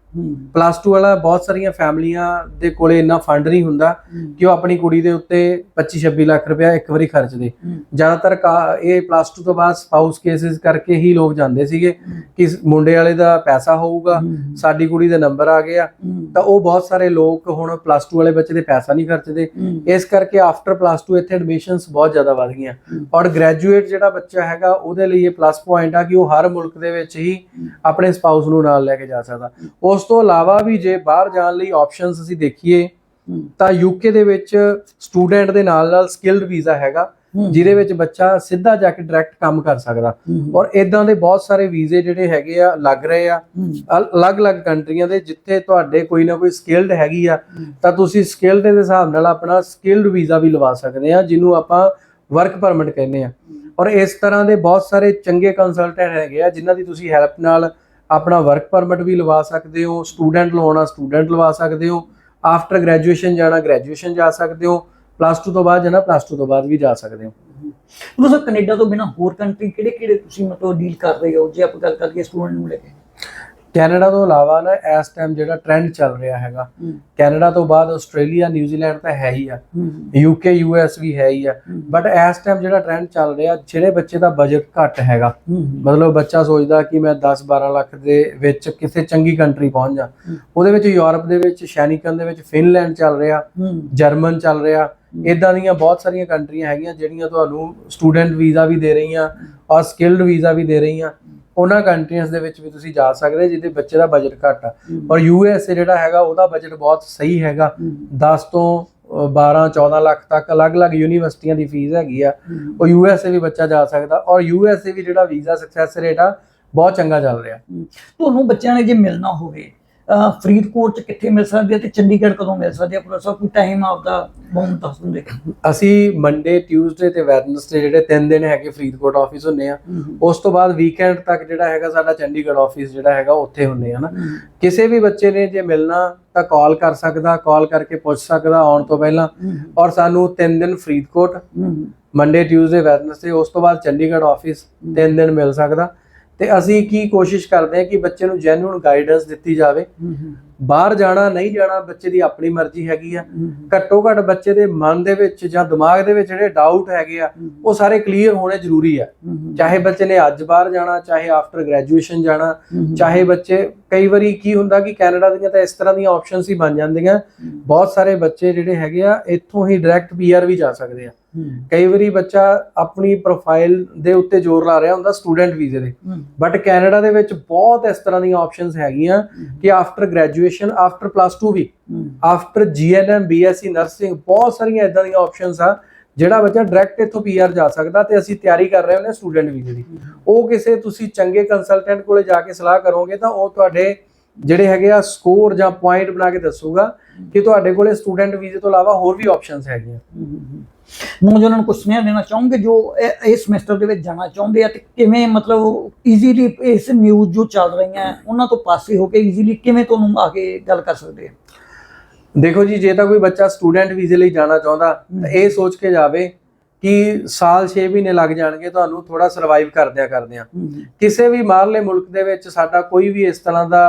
ਪਲੱਸ 2 ਵਾਲਾ ਬਹੁਤ ਸਾਰੀਆਂ ਫੈਮਲੀਆਂ ਦੇ ਕੋਲੇ ਇੰਨਾ ਫੰਡ ਨਹੀਂ ਹੁੰਦਾ ਕਿ ਉਹ ਆਪਣੀ ਕੁੜੀ ਦੇ ਉੱਤੇ 25 26 ਲੱਖ ਰੁਪਇਆ ਇੱਕ ਵਾਰੀ ਖਰਚ ਦੇ। ਜ਼ਿਆਦਾਤਰ ਇਹ ਪਲੱਸ 2 ਤੋਂ ਬਾਅਦ ਸਪਾਊਸ ਕੇਸਿਸ ਕਰਕੇ ਹੀ ਲੋਕ ਜਾਂਦੇ ਸੀਗੇ ਕਿ ਮੁੰਡੇ ਵਾਲੇ ਦਾ ਪੈਸਾ ਹੋਊਗਾ ਸਾਡੀ ਕੁੜੀ ਦੇ ਨੰਬਰ ਆ ਗਿਆ। ਤਾਂ ਉਹ ਬਹੁਤ ਸਾਰੇ ਲੋਕ ਹੁਣ ਪਲੱਸ 2 ਵਾਲੇ ਬੱਚੇ ਦੇ ਪੈਸਾ ਨਹੀਂ ਖਰਚਦੇ। ਇਸ ਕਰਕੇ ਆਫਟਰ ਪਲੱਸ 2 ਇੱਥੇ ਐਡਮਿਸ਼ਨਸ ਬਹੁਤ ਜ਼ਿਆਦਾ ਵਧ ਗਈਆਂ। ਔਰ ਗ੍ਰੈਜੂਏਟ ਜਿਹੜਾ ਬੱਚਾ ਹੈਗਾ ਉਹਦੇ ਲਈ ਇਹ ਪਲੱਸ ਪੁਆਇੰਟ ਆ ਕਿ ਉਹ ਹਰ ਮੁਲਕ ਦੇ ਵਿੱਚ ਹੀ ਆਪਣੇ ਸਪਾਊਸ ਨੂੰ ਨਾਲ ਲੈ ਕੇ ਜਾ ਸਕਦਾ। ਉਸ ਤੋਂ ਇਲਾਵਾ ਵੀ ਜੇ ਬਾਹਰ ਜਾਣ ਲਈ ਆਪਸ਼ਨਸ ਅਸੀਂ ਦੇਖੀਏ ਤਾਂ ਯੂਕੇ ਦੇ ਵਿੱਚ ਸਟੂਡੈਂਟ ਦੇ ਨਾਲ ਨਾਲ ਸਕਿਲਡ ਵੀਜ਼ਾ ਹੈਗਾ। ਜਿਹਦੇ ਵਿੱਚ ਬੱਚਾ ਸਿੱਧਾ ਜਾ ਕੇ ਡਾਇਰੈਕਟ ਕੰਮ ਕਰ ਸਕਦਾ। ਔਰ ਇਦਾਂ ਦੇ ਬਹੁਤ ਸਾਰੇ ਵੀਜ਼ੇ ਜਿਹੜੇ ਹੈਗੇ ਆ ਲੱਗ ਰਹੇ ਆ। ਅਲੱਗ-ਅਲੱਗ ਕੰਟਰੀਆਂ ਦੇ ਜਿੱਥੇ ਤੁਹਾਡੇ ਕੋਈ ਨਾ ਕੋਈ ਸਕਿਲਡ ਹੈਗੀ ਆ ਤਾਂ ਤੁਸੀਂ ਸਕਿਲਡ ਦੇ ਹਿਸਾਬ ਨਾਲ ਆਪਣਾ ਸਕਿਲਡ ਵੀਜ਼ਾ ਵੀ ਲਵਾ ਸਕਦੇ ਆ ਜਿਹਨੂੰ ਆਪਾਂ ਵਰਕ ਪਰਮਿਟ ਕਹਿੰਦੇ ਆ। ਔਰ ਇਸ ਤਰ੍ਹਾਂ ਦੇ ਬਹੁਤ ਸਾਰੇ ਚੰਗੇ ਕੰਸਲਟੈਂਟ ਹੈਗੇ ਆ ਜਿਨ੍ਹਾਂ ਦੀ ਤੁਸੀਂ ਹੈਲਪ ਨਾਲ ਆਪਣਾ ਵਰਕ ਪਰਮਿਟ ਵੀ ਲਵਾ ਸਕਦੇ ਹੋ ਸਟੂਡੈਂਟ ਲਵਾਉਣਾ ਸਟੂਡੈਂਟ ਲਵਾ ਸਕਦੇ ਹੋ ਆਫਟਰ ਗ੍ਰੈਜੂਏਸ਼ਨ ਜਾਣਾ ਗ੍ਰੈਜੂਏਸ਼ਨ ਜਾ ਸਕਦੇ ਹੋ ਪਲੱਸ 2 ਤੋਂ ਬਾਅਦ ਜਾਣਾ ਪਲੱਸ 2 ਤੋਂ ਬਾਅਦ ਵੀ ਜਾ ਸਕਦੇ ਹੋ। ਤੁਸੀਂ ਕੈਨੇਡਾ ਤੋਂ ਬਿਨਾ ਹੋਰ ਕੰਟਰੀ ਕਿਹੜੇ ਕਿਹੜੇ ਤੁਸੀਂ ਮਤਲਬ ਡੀਲ ਕਰ ਰਹੇ ਹੋ? ਜੇ ਆਪਾਂ ਗੱਲ ਕਰੀਏ ਸਟੂਡੈਂਟ ਨੂੰ ਲੈ ਕੇ। ਕੈਨੇਡਾ ਤੋਂ ਇਲਾਵਾ ਨਾ ਇਸ ਟਾਈਮ ਜਿਹੜਾ ਟ੍ਰੈਂਡ ਚੱਲ ਰਿਹਾ ਹੈਗਾ ਕੈਨੇਡਾ ਤੋਂ ਬਾਅਦ ਆਸਟ੍ਰੇਲੀਆ ਨਿਊਜ਼ੀਲੈਂਡ ਤਾਂ ਹੈ ਹੀ ਆ। ਯੂਕੇ ਯੂਐਸ ਵੀ ਹੈ ਹੀ ਆ। ਬਟ ਇਸ ਟਾਈਮ ਜਿਹੜਾ ਟ੍ਰੈਂਡ ਚੱਲ ਰਿਹਾ ਜਿਹੜੇ ਬੱਚੇ ਦਾ ਬਜਟ ਘੱਟ ਹੈਗਾ। ਮਤਲਬ ਬੱਚਾ ਸੋਚਦਾ ਕਿ ਮੈਂ 10-12 ਲੱਖ ਦੇ ਵਿੱਚ ਕਿਸੇ ਚੰਗੀ ਕੰਟਰੀ ਪਹੁੰਚ ਜਾ। ਉਹਦੇ ਵਿੱਚ ਯੂਰਪ ਦੇ ਵਿੱਚ ਸ਼ੈਨਿਕਨ ਦੇ ਵਿੱਚ ਫਿਨਲੈਂਡ ਚੱਲ ਰਿਹਾ ਜਰਮਨ ਚੱਲ ਰਿਹਾ। ਇਦਾਂ ਦੀਆਂ ਬਹੁਤ ਸਾਰੀਆਂ ਕੰਟਰੀਆਂ ਹੈਗੀਆਂ ਜਿਹੜੀਆਂ ਤੁਹਾਨੂੰ ਸਟੂਡੈਂਟ ਵੀਜ਼ਾ ਵੀ ਦੇ ਰਹੀਆਂ ਔਰ ਸਕਿਲਡ ਵੀਜ਼ਾ ਵੀ ਦੇ ਰਹੀਆਂ। ਉਹਨਾਂ ਕੰਟਰੀਆਂ ਦੇ ਵਿੱਚ ਵੀ ਤੁਸੀਂ ਜਾ ਸਕਦੇ ਜਿਹਦੇ ਬੱਚੇ ਦਾ ਬਜਟ ਘੱਟ ਆ। ਔਰ ਯੂਐਸਏ ਜਿਹੜਾ ਹੈਗਾ ਉਹਦਾ ਬਜਟ ਬਹੁਤ ਸਹੀ ਹੈਗਾ। 10 ਤੋਂ ਅ, 12 14 ਲੱਖ ਤੱਕ ਅਲੱਗ-ਅਲੱਗ ਯੂਨੀਵਰਸਿਟੀਆਂ ਦੀ ਫੀਸ ਹੈਗੀ ਆ। ਉਹ ਯੂਐਸਏ ਵੀ ਬੱਚਾ ਜਾ ਸਕਦਾ। ਔਰ ਯੂਐਸਏ ਵੀ ਜਿਹੜਾ ਵੀਜ਼ਾ ਸਕਸੈਸ ਰੇਟ ਆ ਬਹੁਤ ਚੰਗਾ ਚੱਲ ਰਿਹਾ। ਤੁਹਾਨੂੰ ਬੱਚਿਆਂ ਨੇ ਜੇ ਮਿਲਣਾ ਹੋਵੇ ਫਰੀਦਕੋਟ ਚ ਕਿੱਥੇ ਮਿਲ ਸਕਦੇ ਤੇ ਚੰਡੀਗੜ੍ਹ ਕਦੋਂ ਮਿਲ ਸਕਦੇ ਆ ਪ੍ਰੋਫੈਸਰ ਕੋਈ ਟਾਈਮ ਆਪਦਾ ਬੌਂਡ ਦੱਸ ਦਿੰਦੇ। ਅਸੀਂ ਮੰਡੇ ਟਿਊਜ਼ਡੇ ਤੇ ਵੈਡਨਸਡੇ ਜਿਹੜੇ ਤਿੰਨ ਦਿਨ ਹੈਗੇ ਫਰੀਦਕੋਟ ਆਫਿਸ ਹੁੰਨੇ ਆ। ਉਸ ਤੋਂ ਬਾਅਦ ਵੀਕਐਂਡ ਤੱਕ ਜਿਹੜਾ ਹੈਗਾ ਸਾਡਾ ਚੰਡੀਗੜ੍ਹ ਆਫਿਸ ਜਿਹੜਾ ਹੈਗਾ ਉੱਥੇ ਹੁੰਨੇ ਆ ਨਾ। ਕਿਸੇ ਵੀ ਬੱਚੇ ਨੇ ਜੇ ਮਿਲਣਾ ਤਾਂ ਕਾਲ ਕਰ ਸਕਦਾ ਕਾਲ ਕਰਕੇ ਪੁੱਛ ਸਕਦਾ ਆਉਣ ਤੋਂ ਪਹਿਲਾਂ। ਔਰ ਸਾਨੂੰ ਤਿੰਨ ਦਿਨ ਫਰੀਦਕੋਟ ਮੰਡੇ ਟਿਊਜ਼ਡੇ ਵੈਡਨਸਡੇ ਉਸ ਤੋਂ ਬਾਅਦ ਚੰਡੀਗੜ੍ਹ ਆਫਿਸ ਤਿੰਨ ਦਿਨ ਮਿਲ ਸਕਦਾ। ਤੇ ਅਸੀਂ ਕੀ ਕੋਸ਼ਿਸ਼ ਕਰਦੇ ਹਾਂ ਕਿ ਬੱਚੇ ਨੂੰ ਜੈਨੂਇਨ ਗਾਈਡੈਂਸ ਦਿੱਤੀ ਜਾਵੇ। ਬਾਹਰ ਜਾਣਾ ਨਹੀਂ ਜਾਣਾ ਬੱਚੇ ਦੀ ਆਪਣੀ ਮਰਜ਼ੀ ਹੈਗੀ ਆ। ਘੱਟੋ ਘੱਟ ਬੱਚੇ ਦੇ ਮਨ ਦੇ ਵਿੱਚ ਜਾਂ ਦਿਮਾਗ ਦੇ ਵਿੱਚ ਜਿਹੜੇ ਡਾਊਟ ਹੈਗੇ ਆ ਉਹ ਸਾਰੇ ਕਲੀਅਰ ਹੋਣੇ ਜ਼ਰੂਰੀ ਆ। ਚਾਹੇ ਬੱਚੇ ਨੇ ਅੱਜ ਬਾਹਰ ਜਾਣਾ ਚਾਹੇ ਆਫਟਰ ਗ੍ਰੈਜੂਏਸ਼ਨ ਜਾਣਾ ਚਾਹੇ ਬੱਚੇ ਕਈ ਵਾਰੀ ਕੀ ਹੁੰਦਾ ਕਿ ਕੈਨੇਡਾ ਦੀਆਂ ਤਾਂ ਇਸ ਤਰ੍ਹਾਂ ਦੀਆਂ ਆਪਸ਼ਨਸ ਹੀ ਬਣ ਜਾਂਦੀਆਂ। ਬਹੁਤ ਸਾਰੇ ਬੱਚੇ ਜਿਹੜੇ ਹੈਗੇ ਆ ਇੱਥੋਂ ਹੀ ਡਾਇਰੈਕਟ ਪੀਆਰ ਵੀ ਜਾ ਸਕਦੇ ਆ। ਕਈ ਵਾਰੀ ਬੱਚਾ ਆਪਣੀ ਪ੍ਰੋਫਾਈਲ ਦੇ ਉੱਤੇ ਜ਼ੋਰ ਲਾ ਰਿਹਾ ਹੁੰਦਾ ਸਟੂਡੈਂਟ ਵੀਜ਼ੇ ਦੇ ਬਟ ਕੈਨੇਡਾ ਦੇ ਵਿੱਚ ਬਹੁਤ ਇਸ ਤਰ੍ਹਾਂ ਦੀਆਂ ਆਪਸ਼ਨਸ ਹੈਗੀਆਂ ਕਿ ਆਫਟਰ ਗ੍ਰੈਜੂਏਸ਼ਨ ਆਫਟਰ ਪਲੱਸ 2 ਵੀ ਆਫਟਰ ਜੀਐਨਐਮ ਬੀਐਸਸੀ ਨਰਸਿੰਗ ਬਹੁਤ ਸਾਰੀਆਂ ਇਦਾਂ ਦੀਆਂ ਆਪਸ਼ਨਸ ਆ ਜਿਹੜਾ ਬੱਚਾ ਡਾਇਰੈਕਟ ਇੱਥੋਂ ਪੀਆਰ ਜਾ ਸਕਦਾ ਤੇ ਅਸੀਂ ਤਿਆਰੀ ਕਰ ਰਹੇ ਹੁੰਦੇ ਸਟੂਡੈਂਟ ਵੀਜ਼ੇ ਦੀ। ਉਹ ਕਿਸੇ ਤੁਸੀਂ ਚੰਗੇ ਕੰਸਲਟੈਂਟ ਕੋਲੇ ਜਾ ਕੇ ਸਲਾਹ ਕਰੋਗੇ ਤਾਂ ਉਹ ਤੁਹਾਡੇ ਜਿਹੜੇ ਹੈਗੇ ਆ ਸਕੋਰ ਜਾਂ ਪੁਆਇੰਟ ਬਣਾ ਕੇ ਦੱਸੂਗਾ ਕਿ ਤੁਹਾਡੇ ਕੋਲੇ ਸਟੂਡੈਂਟ ਵੀਜ਼ੇ ਤੋਂ ਇਲਾਵਾ ਹੋਰ ਵੀ ਆਪਸ਼ਨਸ ਹੈਗੀਆਂ। ਨੌਜਵਾਨਾਂ ਨੂੰ ਕੁਝ ਸੁਨੇਹਾ ਦੇਣਾ ਚਾਹੋਗੇ ਜੋ ਇਸ ਸਮੈਸਟਰ ਦੇ ਵਿੱਚ ਜਾਣਾ ਚਾਹੁੰਦੇ ਆ ਤੇ ਕਿਵੇਂ ਮਤਲਬ ਈਜ਼ੀਲੀ ਇਸ ਨਿਊਜ਼ ਜੋ ਚੱਲ ਰਹੀਆਂ ਉਹਨਾਂ ਤੋਂ ਪਾਸੇ ਹੋ ਕੇ ਈਜ਼ੀਲੀ ਕਿਵੇਂ ਤੁਹਾਨੂੰ ਆ ਕੇ ਗੱਲ ਕਰ ਸਕਦੇ ਆ? ਦੇਖੋ ਜੀ ਜੇ ਤਾਂ ਕੋਈ ਬੱਚਾ ਸਟੂਡੈਂਟ ਵੀਜ਼ੇ ਲਈ ਜਾਣਾ ਚਾਹੁੰਦਾ ਤਾਂ ਇਹ ਸੋਚ ਕੇ ਜਾਵੇ ਕਿ ਸਾਲ 6 ਮਹੀਨੇ ਲੱਗ ਜਾਣਗੇ ਤੁਹਾਨੂੰ ਥੋੜਾ ਸਰਵਾਈਵ ਕਰਦਿਆਂ ਕਰਦਿਆਂ ਕਿਸੇ ਵੀ ਬਾਹਰਲੇ ਮੁਲਕ ਦੇ ਵਿੱਚ ਸਾਡਾ ਕੋਈ ਵੀ ਇਸ ਤਰ੍ਹਾਂ ਦਾ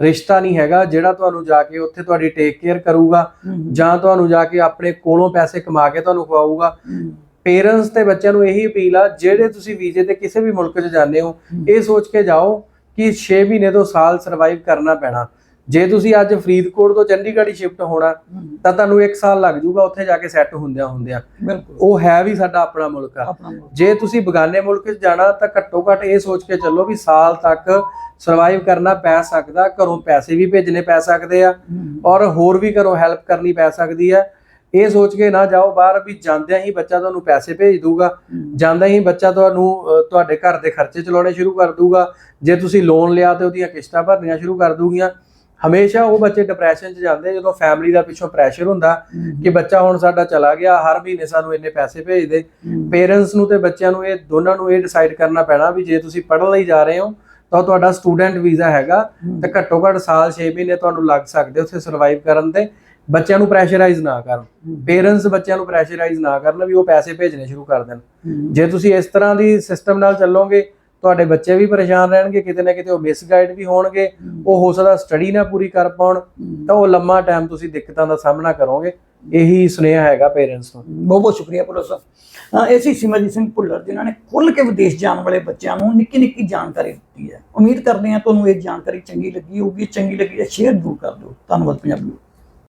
ਰਿਸ਼ਤਾ ਨਹੀਂ ਹੈਗਾ ਜਿਹੜਾ ਤੁਹਾਨੂੰ ਜਾ ਕੇ ਉੱਥੇ ਤੁਹਾਡੀ ਟੇਕ ਕੇਅਰ ਕਰੂਗਾ ਜਾਂ ਤੁਹਾਨੂੰ ਜਾ ਕੇ ਆਪਣੇ ਕੋਲੋਂ ਪੈਸੇ ਕਮਾ ਕੇ ਤੁਹਾਨੂੰ ਖਵਾਊਗਾ। ਪੇਰੈਂਟਸ ਤੇ ਬੱਚਿਆਂ ਨੂੰ ਇਹੀ ਅਪੀਲ ਆ ਜਿਹੜੇ ਤੁਸੀਂ ਵੀਜ਼ੇ ਤੇ ਕਿਸੇ ਵੀ ਮੁਲਕ 'ਚ ਜਾਂਦੇ ਹੋ ਇਹ ਸੋਚ ਕੇ ਜਾਓ ਕਿ 6 ਮਹੀਨੇ ਤੋਂ ਸਾਲ ਸਰਵਾਈਵ ਕਰਨਾ ਪੈਣਾ। ਜੇ ਤੁਸੀਂ ਅੱਜ ਫਰੀਦਕੋਟ ਤੋਂ ਚੰਡੀਗੜ੍ਹ ਹੀ ਸ਼ਿਫਟ ਹੋਣਾ ਤਾਂ ਤੁਹਾਨੂੰ 1 ਸਾਲ ਲੱਗ ਜਾਊਗਾ ਉੱਥੇ ਜਾ ਕੇ ਸੈੱਟ ਹੁੰਦਿਆਂ ਹੁੰਦਿਆਂ। ਉਹ ਹੈ ਵੀ ਸਾਡਾ ਆਪਣਾ ਮੁਲਕ ਆ। ਜੇ ਤੁਸੀਂ ਬਗਾਨੇ ਮੁਲਕ 'ਚ ਜਾਣਾ ਤਾਂ ਘੱਟੋ ਘੱਟ ਇਹ ਸੋਚ ਕੇ ਚੱਲੋ ਵੀ ਸਾਲ ਤੱਕ ਸਰਵਾਈਵ ਕਰਨਾ ਪੈ ਸਕਦਾ ਘਰੋਂ ਪੈਸੇ ਵੀ ਭੇਜਣੇ ਪੈ ਸਕਦੇ ਆ ਔਰ ਹੋਰ ਵੀ ਘਰੋਂ ਹੈਲਪ ਕਰਨੀ ਪੈ ਸਕਦੀ ਹੈ ਇਹ ਸੋਚ ਕੇ ਨਾ ਜਾਓ ਬਾਹਰ ਵੀ ਜਾਂਦਿਆਂ ਹੀ ਬੱਚਾ ਤੁਹਾਨੂੰ ਪੈਸੇ ਭੇਜ ਦੂਗਾ ਹਮ, ਜਾਂਦਾ ਹੀ ਬੱਚਾ ਤੁਹਾਨੂੰ ਤੁਹਾਡੇ ਘਰ ਦੇ ਖਰਚੇ ਚਲਾਉਣੇ ਸ਼ੁਰੂ ਕਰ ਦੂਗਾ ਜੇ ਤੁਸੀਂ ਲੋਨ ਲਿਆ ਤੇ ਉਹਦੀਆਂ ਕਿਸ਼ਤਾਂ ਭਰਨੀਆਂ ਸ਼ੁਰੂ ਕਰ ਦੂਗੀਆਂ ਹਮੇਸ਼ਾ ਉਹ ਬੱਚੇ ਡਿਪਰੈਸ਼ਨ 'ਚ ਜਾਂਦੇ ਜਦੋਂ ਫੈਮਿਲੀ ਦਾ ਪਿੱਛੋਂ ਪ੍ਰੈਸ਼ਰ ਹੁੰਦਾ ਕਿ ਬੱਚਾ ਹੁਣ ਸਾਡਾ ਚਲਾ ਗਿਆ ਹਰ ਮਹੀਨੇ ਸਾਨੂੰ ਇੰਨੇ ਪੈਸੇ ਭੇਜ ਦੇ ਹਮ, ਪੇਰੈਂਟਸ ਨੂੰ ਤੇ ਬੱਚਿਆਂ ਨੂੰ ਇਹ ਦੋਨਾਂ ਨੂੰ ਇਹ ਡਿਸਾਈਡ ਕਰਨਾ ਪੈਣਾ ਵੀ ਜੇ ਤੁਸੀਂ ਪੜ੍ਹਨ ਲਈ ਜਾ ਰਹੇ ਹੋ ਤਾਂ ਤੁਹਾਡਾ ਸਟੂਡੈਂਟ ਵੀਜ਼ਾ ਹੈਗਾ ਤੇ ਘੱਟੋ ਘੱਟ ਸਾਲ 6 ਮਹੀਨੇ ਤੁਹਾਨੂੰ ਲੱਗ ਸਕਦੇ ਉੱਥੇ ਸਰਵਾਈਵ ਕਰਨ ਤੇ। ਬੱਚਿਆਂ ਨੂੰ ਪ੍ਰੈਸ਼ਰਾਈਜ਼ ਨਾ ਕਰਨ। ਪੇਰੈਂਟਸ ਬੱਚਿਆਂ ਨੂੰ ਪ੍ਰੈਸ਼ਰਾਈਜ਼ ਨਾ ਕਰਨ ਵੀ ਉਹ ਪੈਸੇ ਭੇਜਣੇ ਸ਼ੁਰੂ ਕਰ ਦੇਣ। ਜੇ ਤੁਸੀਂ ਇਸ ਤਰ੍ਹਾਂ ਦੀ ਸਿਸਟਮ ਨਾਲ ਚੱਲੋਗੇ ਤੁਹਾਡੇ ਬੱਚੇ ਵੀ ਪਰੇਸ਼ਾਨ ਰਹਿਣਗੇ, ਕਿਤੇ ਨਾ ਕਿਤੇ ਉਹ ਮਿਸਗਾਈਡ ਵੀ ਹੋਣਗੇ, ਉਹ ਹੋ ਸਕਦਾ ਸਟੱਡੀ ਨਾ ਪੂਰੀ ਕਰ ਪਾਉਣ, ਤਾਂ ਉਹ ਲੰਮਾ ਟਾਈਮ ਤੁਸੀਂ ਦਿੱਕਤਾਂ ਦਾ ਸਾਹਮਣਾ ਕਰੋਗੇ। ਇਹੀ ਸੁਨੇਹਾ ਹੈਗਾ ਪੇਰੈਂਟਸ ਨੂੰ। ਬਹੁਤ ਬਹੁਤ ਸ਼ੁਕਰੀਆ ਭੁੱਲਰ ਸਾਹਿਬ। ਅਹ ਇਹ ਸੀ ਸਿਮਰਜੀਤ ਸਿੰਘ ਭੁੱਲਰ, ਜਿਨ੍ਹਾਂ ਨੇ ਖੁੱਲ੍ਹ ਕੇ ਵਿਦੇਸ਼ ਜਾਣ ਵਾਲੇ ਬੱਚਿਆਂ ਨੂੰ ਨਿੱਕੀ ਨਿੱਕੀ ਜਾਣਕਾਰੀ ਦਿੱਤੀ ਹੈ। ਉਮੀਦ ਕਰਦੇ ਹਾਂ ਤੁਹਾਨੂੰ ਇਹ ਜਾਣਕਾਰੀ ਚੰਗੀ ਲੱਗੀ ਹੋਊਗੀ, ਚੰਗੀ ਲੱਗੀ ਤਾਂ ਸ਼ੇਅਰ ਜ਼ਰੂਰ ਕਰ ਦਿਓ। ਧੰਨਵਾਦ ਪੰਜਾਬੀ